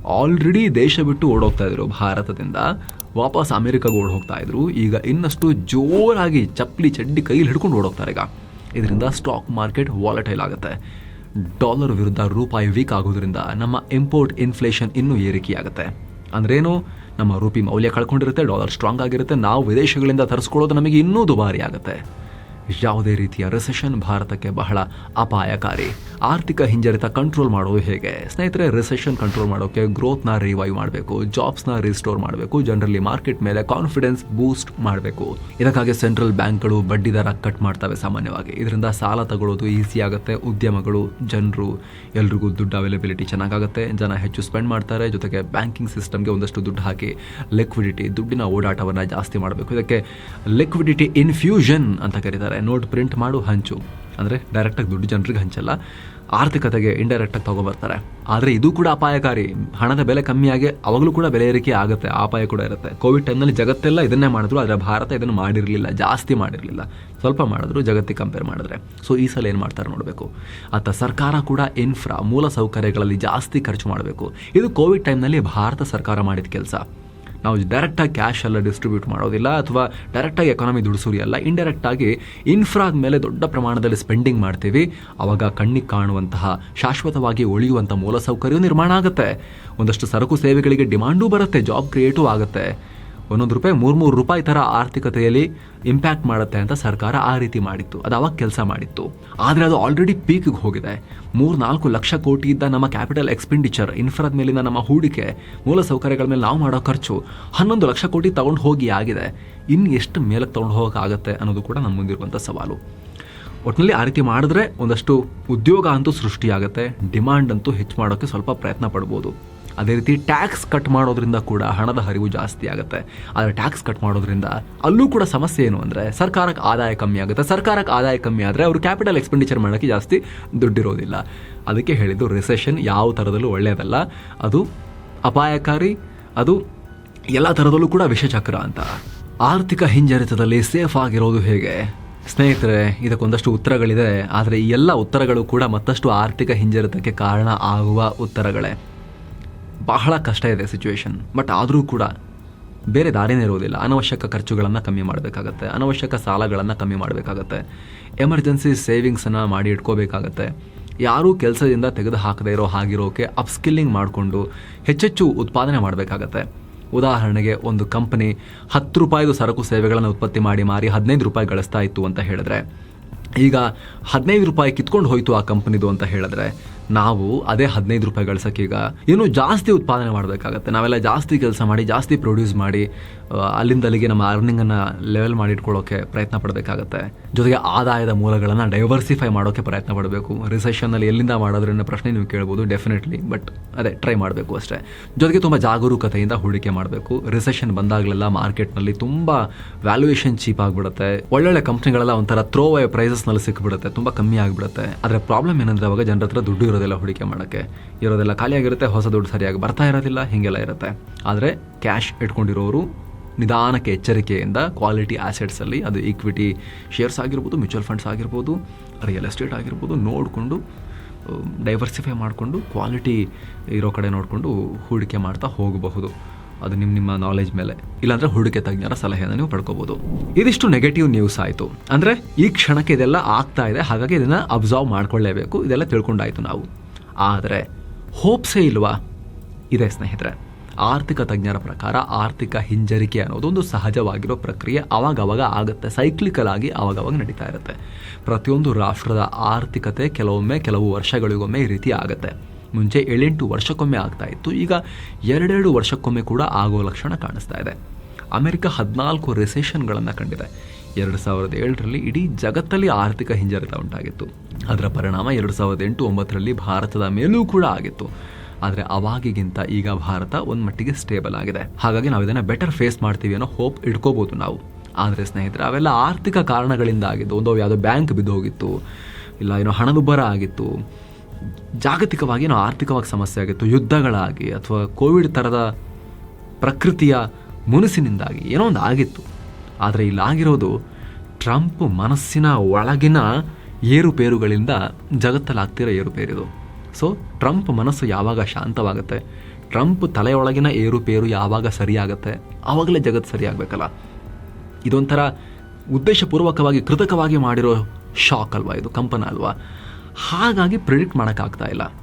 ಆಲ್ರೆಡಿ ದೇಶ ಬಿಟ್ಟು ಓಡೋಗ್ತಾ ಇದ್ರು ಭಾರತದಿಂದ. ವಾಪಸ್ ಅಮೆರಿಕಾಗೆ ಓಡ್ ಹೋಗ್ತಾ ಇದ್ರು. ಈಗ ಇನ್ನಷ್ಟು ಜೋರಾಗಿ ಚಪ್ಪಲಿ ಚಡ್ಡಿ ಕೈಲಿ ಹಿಡ್ಕೊಂಡು ಓಡೋಗ್ತಾರೆ ಈಗ. ಇದರಿಂದ ಸ್ಟಾಕ್ ಮಾರ್ಕೆಟ್ ವಾಲೆಟೈಲ್ ಆಗುತ್ತೆ. ಡಾಲರ್ ವಿರುದ್ಧ ರೂಪಾಯಿ ವೀಕ್ ಆಗೋದ್ರಿಂದ ನಮ್ಮ ಇಂಪೋರ್ಟ್ ಇನ್ಫ್ಲೇಷನ್ ಇನ್ನೂ ಏರಿಕೆಯಾಗುತ್ತೆ. ಅಂದ್ರೇನು? ನಮ್ಮ ರೂಪಿ ಮೌಲ್ಯ ಕಳ್ಕೊಂಡಿರುತ್ತೆ ಡಾಲರ್ ಸ್ಟ್ರಾಂಗ್ ಆಗಿರುತ್ತೆ. ನಾವು ವಿದೇಶಗಳಿಂದ ತರಿಸ್ಕೊಳ್ಳೋದು ನಮಗೆ ಇನ್ನೂ ದುಬಾರಿ ಆಗುತ್ತೆ. ಯಾವುದೇ ರೀತಿಯ ರಿಸೆಷನ್ ಭಾರತಕ್ಕೆ ಬಹಳ ಅಪಾಯಕಾರಿ. ಆರ್ಥಿಕ ಹಿಂಜರಿತ ಕಂಟ್ರೋಲ್ ಮಾಡೋದು ಹೇಗೆ? ಸ್ನೇಹಿತರೆ ರಿಸೆಷನ್ ಕಂಟ್ರೋಲ್ ಮಾಡೋಕೆ ಗ್ರೋತ್ನ ರಿವೈವ್ ಮಾಡಬೇಕು ಜಾಬ್ಸ್ನ ರಿಸ್ಟೋರ್ ಮಾಡಬೇಕು ಜನರಲ್ಲಿ ಮಾರ್ಕೆಟ್ ಮೇಲೆ ಕಾನ್ಫಿಡೆನ್ಸ್ ಬೂಸ್ಟ್ ಮಾಡಬೇಕು. ಇದಕ್ಕಾಗಿ ಸೆಂಟ್ರಲ್ ಬ್ಯಾಂಕ್ಗಳು ಬಡ್ಡಿ ದರ ಕಟ್ ಮಾಡ್ತವೆ ಸಾಮಾನ್ಯವಾಗಿ. ಇದರಿಂದ ಸಾಲ ತಗೊಳ್ಳೋದು ಈಸಿ ಆಗುತ್ತೆ, ಉದ್ಯಮಗಳು, ಜನರು, ಎಲ್ರಿಗೂ ದುಡ್ಡು ಅವೈಲೇಬಿಲಿಟಿ ಚೆನ್ನಾಗಾಗುತ್ತೆ, ಜನ ಹೆಚ್ಚು ಸ್ಪೆಂಡ್ ಮಾಡ್ತಾರೆ, ಜೊತೆಗೆ ಬ್ಯಾಂಕಿಂಗ್ ಸಿಸ್ಟಮ್ಗೆ ಒಂದಷ್ಟು ದುಡ್ಡು ಹಾಕಿ ಲಿಕ್ವಿಡಿಟಿ ದುಡ್ಡಿನ ಓಡಾಟವನ್ನು ಜಾಸ್ತಿ ಮಾಡಬೇಕು. ಇದಕ್ಕೆ ಲಿಕ್ವಿಡಿಟಿ ಇನ್ಫ್ಯೂಷನ್ ಅಂತ ಕರೀತಾರೆ. ನೋಟ್ ಪ್ರಿಂಟ್ ಮಾಡು, ಹಂಚು. ಅಂದರೆ ಡೈರೆಕ್ಟಾಗಿ ದುಡ್ಡು ಜನರಿಗೆ ಹಂಚಲ್ಲ. ಆರ್ಥಿಕತೆಗೆ ಇಂಡೈರೆಕ್ಟಾಗಿ ತೊಗೊಬರ್ತಾರೆ. ಆದರೆ ಇದು ಕೂಡ ಅಪಾಯಕಾರಿ. ಹಣದ ಬೆಲೆ ಕಮ್ಮಿಯಾಗಿ ಅವಾಗಲೂ ಕೂಡ ಬೆಲೆ ಏರಿಕೆ ಆಗುತ್ತೆ. ಅಪಾಯ ಕೂಡ ಇರುತ್ತೆ. ಕೋವಿಡ್ ಟೈಮ್ನಲ್ಲಿ ಜಗತ್ತೆಲ್ಲ ಇದನ್ನೇ ಮಾಡಿದ್ರು. ಆದರೆ ಭಾರತ ಇದನ್ನು ಮಾಡಿರಲಿಲ್ಲ. ಜಾಸ್ತಿ ಮಾಡಿರಲಿಲ್ಲ. ಸ್ವಲ್ಪ ಮಾಡಿದ್ರು ಜಗತ್ತಿಗೆ ಕಂಪೇರ್ ಮಾಡಿದ್ರೆ. ಸೊ ಈ ಸಲ ಏನು ಮಾಡ್ತಾರೆ ನೋಡಬೇಕು. ಆತ ಸರ್ಕಾರ ಕೂಡ ಇನ್ಫ್ರಾ ಮೂಲ ಸೌಕರ್ಯಗಳಲ್ಲಿ ಜಾಸ್ತಿ ಖರ್ಚು ಮಾಡಬೇಕು. ಇದು ಕೋವಿಡ್ ಟೈಮ್ನಲ್ಲಿ ಭಾರತ ಸರ್ಕಾರ ಮಾಡಿದ ಕೆಲಸ. ನಾವು ಡೈರೆಕ್ಟಾಗಿ ಕ್ಯಾಶ್ ಎಲ್ಲ ಡಿಸ್ಟ್ರಿಬ್ಯೂಟ್ ಮಾಡೋದಿಲ್ಲ ಅಥವಾ ಡೈರೆಕ್ಟಾಗಿ ಎಕಾನಮಿ ದುಡಿಸೋರಿ ಅಲ್ಲ ಇಂಡೈರೆಕ್ಟಾಗಿ ಇನ್ಫ್ರಾದ ಮೇಲೆ ದೊಡ್ಡ ಪ್ರಮಾಣದಲ್ಲಿ ಸ್ಪೆಂಡಿಂಗ್ ಮಾಡ್ತೀವಿ. ಆವಾಗ ಕಣ್ಣಿಗೆ ಕಾಣುವಂತಹ ಶಾಶ್ವತವಾಗಿ ಉಳಿಯುವಂಥ ಮೂಲಸೌಕರ್ಯ ನಿರ್ಮಾಣ ಆಗುತ್ತೆ. ಒಂದಷ್ಟು ಸರಕು ಸೇವೆಗಳಿಗೆ ಡಿಮಾಂಡೂ ಬರುತ್ತೆ ಜಾಬ್ ಕ್ರಿಯೇಟೂ ಆಗುತ್ತೆ. ಒಂದೊಂದು ರೂಪಾಯಿ ಮೂರು ಮೂರು ರೂಪಾಯಿ ಥರ ಆರ್ಥಿಕತೆಯಲ್ಲಿ ಇಂಪ್ಯಾಕ್ಟ್ ಮಾಡುತ್ತೆ ಅಂತ ಸರ್ಕಾರ ಆ ರೀತಿ ಮಾಡಿತ್ತು. ಅದು ಅವಾಗ ಕೆಲಸ ಮಾಡಿತ್ತು. ಆದರೆ ಅದು ಆಲ್ರೆಡಿ ಪೀಕಿಗೆ ಹೋಗಿದೆ. ಮೂರು ನಾಲ್ಕು ಲಕ್ಷ ಕೋಟಿ ಇದ್ದ ನಮ್ಮ ಕ್ಯಾಪಿಟಲ್ ಎಕ್ಸ್ಪೆಂಡಿಚರ್ ಇನ್ಫ್ರಾದ ಮೇಲಿನ ನಮ್ಮ ಹೂಡಿಕೆ, ಮೂಲ ಸೌಕರ್ಯಗಳ ಮೇಲೆ ನಾವು ಮಾಡೋ ಖರ್ಚು ಹನ್ನೊಂದು ಲಕ್ಷ ಕೋಟಿ ತಗೊಂಡು ಹೋಗಿ ಆಗಿದೆ. ಇನ್ನು ಎಷ್ಟು ಮೇಲಕ್ಕೆ ತಗೊಂಡು ಹೋಗೋಕ್ಕಾಗತ್ತೆ ಅನ್ನೋದು ಕೂಡ ನಮ್ಮ ಮುಂದಿರುವಂಥ ಸವಾಲು. ಒಟ್ಟಿನಲ್ಲಿ ಆ ರೀತಿ ಮಾಡಿದ್ರೆ ಒಂದಷ್ಟು ಉದ್ಯೋಗ ಅಂತೂ ಸೃಷ್ಟಿಯಾಗುತ್ತೆ ಡಿಮಾಂಡ್ ಅಂತೂ ಹೆಚ್ಚು ಮಾಡೋಕ್ಕೆ ಸ್ವಲ್ಪ ಪ್ರಯತ್ನ ಪಡ್ಬೋದು. ಅದೇ ರೀತಿ ಟ್ಯಾಕ್ಸ್ ಕಟ್ ಮಾಡೋದ್ರಿಂದ ಕೂಡ ಹಣದ ಹರಿವು ಜಾಸ್ತಿ ಆಗುತ್ತೆ. ಆದರೆ ಟ್ಯಾಕ್ಸ್ ಕಟ್ ಮಾಡೋದ್ರಿಂದ ಅಲ್ಲೂ ಕೂಡ ಸಮಸ್ಯೆ ಏನು ಅಂದರೆ ಸರ್ಕಾರಕ್ಕೆ ಆದಾಯ ಕಮ್ಮಿ ಆಗುತ್ತೆ. ಸರ್ಕಾರಕ್ಕೆ ಆದಾಯ ಕಮ್ಮಿ ಆದರೆ ಅವರು ಕ್ಯಾಪಿಟಲ್ ಎಕ್ಸ್ಪೆಂಡಿಚರ್ ಮಾಡೋಕ್ಕೆ ಜಾಸ್ತಿ ದುಡ್ಡಿರೋದಿಲ್ಲ. ಅದಕ್ಕೆ ಹೇಳಿದ್ದು ರಿಸೆಷನ್ ಯಾವ ಥರದಲ್ಲೂ ಒಳ್ಳೆಯದಲ್ಲ ಅದು ಅಪಾಯಕಾರಿ, ಅದು ಎಲ್ಲ ಥರದಲ್ಲೂ ಕೂಡ ವಿಷಚಕ್ರ ಅಂತ. ಆರ್ಥಿಕ ಹಿಂಜರಿತದಲ್ಲಿ ಸೇಫ್ ಆಗಿರೋದು ಹೇಗೆ? ಸ್ನೇಹಿತರೆ ಇದಕ್ಕೊಂದಷ್ಟು ಉತ್ತರಗಳಿದೆ. ಆದರೆ ಈ ಎಲ್ಲ ಉತ್ತರಗಳು ಕೂಡ ಮತ್ತಷ್ಟು ಆರ್ಥಿಕ ಹಿಂಜರಿತಕ್ಕೆ ಕಾರಣ ಆಗುವ ಉತ್ತರಗಳೇ. ಬಹಳ ಕಷ್ಟ ಇದೆ ಸಿಚುವೇಶನ್ ಬಟ್ ಆದರೂ ಕೂಡ ಬೇರೆ ದಾರಿನೇ ಇರೋದಿಲ್ಲ. ಅನವಶ್ಯಕ ಖರ್ಚುಗಳನ್ನು ಕಮ್ಮಿ ಮಾಡಬೇಕಾಗತ್ತೆ. ಅನವಶ್ಯಕ ಸಾಲಗಳನ್ನು ಕಮ್ಮಿ ಮಾಡಬೇಕಾಗತ್ತೆ. ಎಮರ್ಜೆನ್ಸಿ ಸೇವಿಂಗ್ಸನ್ನು ಮಾಡಿ ಇಟ್ಕೋಬೇಕಾಗತ್ತೆ. ಯಾರೂ ಕೆಲಸದಿಂದ ತೆಗೆದು ಹಾಕದೇ ಇರೋ ಹಾಗಿರೋಕೆ ಅಪ್ಸ್ಕಿಲ್ಲಿಂಗ್ ಮಾಡಿಕೊಂಡು ಹೆಚ್ಚೆಚ್ಚು ಉತ್ಪಾದನೆ ಮಾಡಬೇಕಾಗತ್ತೆ. ಉದಾಹರಣೆಗೆ ಒಂದು ಕಂಪನಿ ಹತ್ತು ರೂಪಾಯಿದು ಸರಕು ಸೇವೆಗಳನ್ನು ಉತ್ಪತ್ತಿ ಮಾಡಿ ಮಾರಿ ಹದಿನೈದು ರೂಪಾಯಿ ಗಳಿಸ್ತಾ ಇತ್ತು ಅಂತ ಹೇಳಿದ್ರೆ, ಈಗ ಹದಿನೈದು ರೂಪಾಯಿ ಕಿತ್ಕೊಂಡು ಹೋಯಿತು ಆ ಕಂಪನಿದು ಅಂತ ಹೇಳಿದ್ರೆ ನಾವು ಅದೇ ಹದಿನೈದು ರೂಪಾಯಿ ಗಳಿಸೋಕ್ಕೀಗ ಏನು ಜಾಸ್ತಿ ಉತ್ಪಾದನೆ ಮಾಡಬೇಕಾಗತ್ತೆ. ನಾವೆಲ್ಲ ಜಾಸ್ತಿ ಕೆಲಸ ಮಾಡಿ, ಜಾಸ್ತಿ ಪ್ರೊಡ್ಯೂಸ್ ಮಾಡಿ ಅಲ್ಲಿಂದ ಅಲ್ಲಿಗೆ ನಮ್ಮ ಅರ್ನಿಂಗನ್ನು ಲೆವೆಲ್ ಮಾಡಿ ಇಟ್ಕೊಳ್ಳೋಕೆ ಪ್ರಯತ್ನ ಪಡಬೇಕಾಗತ್ತೆ. ಜೊತೆಗೆ ಆದಾಯದ ಮೂಲಗಳನ್ನು ಡೈವರ್ಸಿಫೈ ಮಾಡೋಕ್ಕೆ ಪ್ರಯತ್ನ ಪಡಬೇಕು. ರಿಸೆಷನ್ನಲ್ಲಿ ಎಲ್ಲಿಂದ ಮಾಡೋದ್ರಿಂದ ಪ್ರಶ್ನೆ ನೀವು ಕೇಳ್ಬೋದು ಡೆಫಿನೆಟ್ಲಿ ಬಟ್ ಅದೇ ಟ್ರೈ ಮಾಡಬೇಕು ಅಷ್ಟೇ. ಜೊತೆಗೆ ತುಂಬ ಜಾಗರೂಕತೆಯಿಂದ ಹೂಡಿಕೆ ಮಾಡಬೇಕು. ರಿಸೆಷನ್ ಬಂದಾಗಲೆಲ್ಲ ಮಾರ್ಕೆಟ್ನಲ್ಲಿ ತುಂಬ ವ್ಯಾಲ್ಯೂಯೇಷನ್ ಚೀಪ್ ಆಗಿಬಿಡುತ್ತೆ. ಒಳ್ಳೊಳ್ಳೆ ಕಂಪ್ನಿಗಳೆಲ್ಲ ಒಂಥರ ಥ್ರೋ ಅವೇ ಪ್ರೈಸಸ್ನಲ್ಲಿ ಸಿಕ್ಬಿಡುತ್ತೆ. ತುಂಬ ಕಮ್ಮಿ ಆಗಿಬಿಡುತ್ತೆ. ಆದರೆ ಪ್ರಾಬ್ಲಮ್ ಏನಂದರೆ ಅವಾಗ ಜನರ ಹತ್ರ ದುಡ್ಡು ಇರೋದಿಲ್ಲ ಹೂಡಿಕೆ ಮಾಡೋಕ್ಕೆ ಇರೋದೆಲ್ಲ ಖಾಲಿಯಾಗಿರುತ್ತೆ, ಹೊಸ ದುಡ್ಡು ಸರಿಯಾಗಿ ಬರ್ತಾ ಇರೋದಿಲ್ಲ, ಹೀಗೆಲ್ಲ ಇರುತ್ತೆ. ಆದರೆ ಕ್ಯಾಶ್ ಇಟ್ಕೊಂಡಿರೋರು ನಿಧಾನಕ್ಕೆ ಎಚ್ಚರಿಕೆಯಿಂದ ಕ್ವಾಲಿಟಿ ಆ್ಯಸೆಟ್ಸಲ್ಲಿ ಅದು ಈಕ್ವಿಟಿ ಶೇರ್ಸ್ ಆಗಿರ್ಬೋದು ಮ್ಯೂಚುವಲ್ ಫಂಡ್ಸ್ ಆಗಿರ್ಬೋದು ರಿಯಲ್ ಎಸ್ಟೇಟ್ ಆಗಿರ್ಬೋದು ನೋಡಿಕೊಂಡು ಡೈವರ್ಸಿಫೈ ಮಾಡಿಕೊಂಡು ಕ್ವಾಲಿಟಿ ಇರೋ ಕಡೆ ನೋಡಿಕೊಂಡು ಹೂಡಿಕೆ ಮಾಡ್ತಾ ಹೋಗಬಹುದು. ಅದು ನಿಮ್ಮ ನಿಮ್ಮ ನಾಲೆಜ್ ಮೇಲೆ. ಇಲ್ಲಾಂದರೆ ಹೂಡಿಕೆ ತಜ್ಞರ ಸಲಹೆಯನ್ನು ನೀವು ಪಡ್ಕೋಬಹುದು. ಇದಿಷ್ಟು ನೆಗೆಟಿವ್ ನ್ಯೂಸ್ ಆಯಿತು. ಅಂದರೆ ಈ ಕ್ಷಣಕ್ಕೆ ಇದೆಲ್ಲ ಆಗ್ತಾ ಇದೆ, ಹಾಗಾಗಿ ಇದನ್ನು ಅಬ್ಸರ್ವ್ ಮಾಡ್ಕೊಳ್ಳೇಬೇಕು. ಇದೆಲ್ಲ ತಿಳ್ಕೊಂಡಾಯಿತು ನಾವು. ಆದರೆ ಹೋಪ್ಸೇ ಇಲ್ವಾ? ಇದೆ ಸ್ನೇಹಿತರೆ. ಆರ್ಥಿಕ ತಜ್ಞರ ಪ್ರಕಾರ ಆರ್ಥಿಕ ಹಿಂಜರಿಕೆ ಅನ್ನೋದು ಒಂದು ಸಹಜವಾಗಿರೋ ಪ್ರಕ್ರಿಯೆ ಅವಾಗವಾಗ ಆಗುತ್ತೆ ಸೈಕ್ಲಿಕಲ್ ಆಗಿ ಅವಾಗವಾಗ ನಡೀತಾ ಇರುತ್ತೆ. ಪ್ರತಿಯೊಂದು ರಾಷ್ಟ್ರದ ಆರ್ಥಿಕತೆ ಕೆಲವೊಮ್ಮೆ ಕೆಲವು ವರ್ಷಗಳಿಗೊಮ್ಮೆ ಈ ರೀತಿ ಆಗುತ್ತೆ. ಮುಂಚೆ ಏಳೆಂಟು ವರ್ಷಕ್ಕೊಮ್ಮೆ ಆಗ್ತಾ ಇತ್ತು, ಈಗ ಎರಡೆರಡು ವರ್ಷಕ್ಕೊಮ್ಮೆ ಕೂಡ ಆಗೋ ಲಕ್ಷಣ ಕಾಣಿಸ್ತಾ ಇದೆ. ಅಮೆರಿಕ ಹದಿನಾಲ್ಕು ರೆಸೆಷನ್ಗಳನ್ನು ಕಂಡಿದೆ. ಎರಡು ಸಾವಿರದ ಏಳರಲ್ಲಿ ಇಡೀ ಜಗತ್ತಲ್ಲಿ ಆರ್ಥಿಕ ಹಿಂಜರಿತ ಉಂಟಾಗಿತ್ತು. ಅದರ ಪರಿಣಾಮ ಎರಡು ಸಾವಿರದ ಎಂಟು ಒಂಬತ್ತರಲ್ಲಿ ಭಾರತದ ಮೇಲೂ ಕೂಡ ಆಗಿತ್ತು. ಆದರೆ ಅವಾಗಿಗಿಂತ ಈಗ ಭಾರತ ಒಂದು ಮಟ್ಟಿಗೆ ಸ್ಟೇಬಲ್ ಆಗಿದೆ. ಹಾಗಾಗಿ ನಾವು ಇದನ್ನು ಬೆಟರ್ ಫೇಸ್ ಮಾಡ್ತೀವಿ ಅನ್ನೋ ಹೋಪ್ ಇಟ್ಕೋಬೋದು ನಾವು. ಆದರೆ ಸ್ನೇಹಿತರೆ, ಅವೆಲ್ಲ ಆರ್ಥಿಕ ಕಾರಣಗಳಿಂದ ಆಗಿದ್ದು ಒಂದೋ ಯಾವುದೋ ಬ್ಯಾಂಕ್ ಬಿದ್ದು ಹೋಗಿತ್ತು ಇಲ್ಲ ಏನೋ ಹಣದುಬ್ಬರ ಆಗಿತ್ತು, ಜಾಗತಿಕವಾಗಿ ಏನೋ ಆರ್ಥಿಕವಾಗಿ ಸಮಸ್ಯೆ ಆಗಿತ್ತು, ಯುದ್ಧಗಳಾಗಿ ಅಥವಾ ಕೋವಿಡ್ ಥರದ ಪ್ರಕೃತಿಯ ಮುನಸಿನಿಂದಾಗಿ ಏನೋ ಒಂದು ಆಗಿತ್ತು. ಆದರೆ ಇಲ್ಲಾಗಿರೋದು ಟ್ರಂಪ್ ಮನಸ್ಸಿನ ಒಳಗಿನ ಏರುಪೇರುಗಳಿಂದ ಜಗತ್ತಲ್ಲಿ ಆಗ್ತಿರೋ ಏರುಪೇರಿದು. ಸೊ ಟ್ರಂಪ್ ಮನಸ್ಸು ಯಾವಾಗ ಶಾಂತವಾಗುತ್ತೆ? ಟ್ರಂಪ್ ತಲೆಯೊಳಗಿನ ಏರುಪೇರು ಯಾವಾಗ ಸರಿಯಾಗುತ್ತೆ? ಆವಾಗಲೇ ಜಗತ್ತು ಸರಿಯಾಗಬೇಕಲ್ಲ. ಇದೊಂಥರ ಉದ್ದೇಶಪೂರ್ವಕವಾಗಿ, ಕೃತಕವಾಗಿ ಮಾಡಿರೋ ಶಾಕ್ ಅಲ್ವಾ ಇದು, ಕಂಪನ ಅಲ್ವಾ? ಹಾಗಾಗಿ ಪ್ರಿಡಿಕ್ಟ್ ಮಾಡೋಕ್ಕಾಗ್ತಾ ಇಲ್ಲ.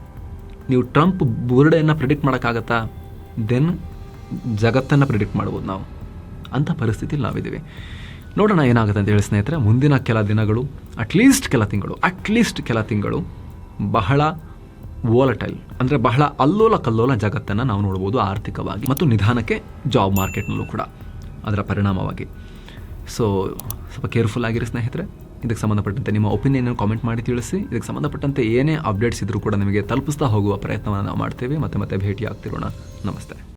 ನೀವು ಟ್ರಂಪ್ ಬುರುಡೆಯನ್ನು ಪ್ರಿಡಿಕ್ಟ್ ಮಾಡೋಕ್ಕಾಗತ್ತಾ? ದೆನ್ ಜಗತ್ತನ್ನು ಪ್ರಿಡಿಕ್ಟ್ ಮಾಡ್ಬೋದು ನಾವು. ಅಂಥ ಪರಿಸ್ಥಿತಿಲಿ ನಾವಿದ್ದೀವಿ. ನೋಡೋಣ ಏನಾಗುತ್ತೆ ಅಂತ ಹೇಳಿ ಸ್ನೇಹಿತರೆ, ಮುಂದಿನ ಕೆಲ ದಿನಗಳು ಅಟ್ಲೀಸ್ಟ್ ಕೆಲ ತಿಂಗಳು ಅಟ್ಲೀಸ್ಟ್ ಕೆಲ ತಿಂಗಳು ಬಹಳ ವೋಲಟೈಲ್ ಅಂದರೆ ಬಹಳ ಅಲ್ಲೋಲ ಕಲ್ಲೋಲ ಜಗತ್ತನ್ನು ನಾವು ನೋಡ್ಬೋದು ಆರ್ಥಿಕವಾಗಿ ಮತ್ತು ನಿಧಾನಕ್ಕೆ ಜಾಬ್ ಮಾರ್ಕೆಟ್ನಲ್ಲೂ ಕೂಡ ಅದರ ಪರಿಣಾಮವಾಗಿ. ಸೊ ಸ್ವಲ್ಪ ಕೇರ್ಫುಲ್ ಆಗಿರಿ ಸ್ನೇಹಿತರೆ. ಇದಕ್ಕೆ ಸಂಬಂಧಪಟ್ಟಂತೆ ನಿಮ್ಮ ಒಪಿನಿಯನ್ ಕಾಮೆಂಟ್ ಮಾಡಿ ತಿಳಿಸಿ. ಇದಕ್ಕೆ ಸಂಬಂಧಪಟ್ಟಂತೆ ಏನೇ ಅಪ್ಡೇಟ್ಸ್ ಇದ್ರೂ ಕೂಡ ನಿಮಗೆ ತಲುಪಿಸ್ತಾ ಹೋಗುವ ಪ್ರಯತ್ನವನ್ನು ನಾವು ಮಾಡ್ತೇವೆ. ಮತ್ತೆ ಮತ್ತೆ ಭೇಟಿ ಆಗ್ತಿರೋಣ ನಮಸ್ತೆ.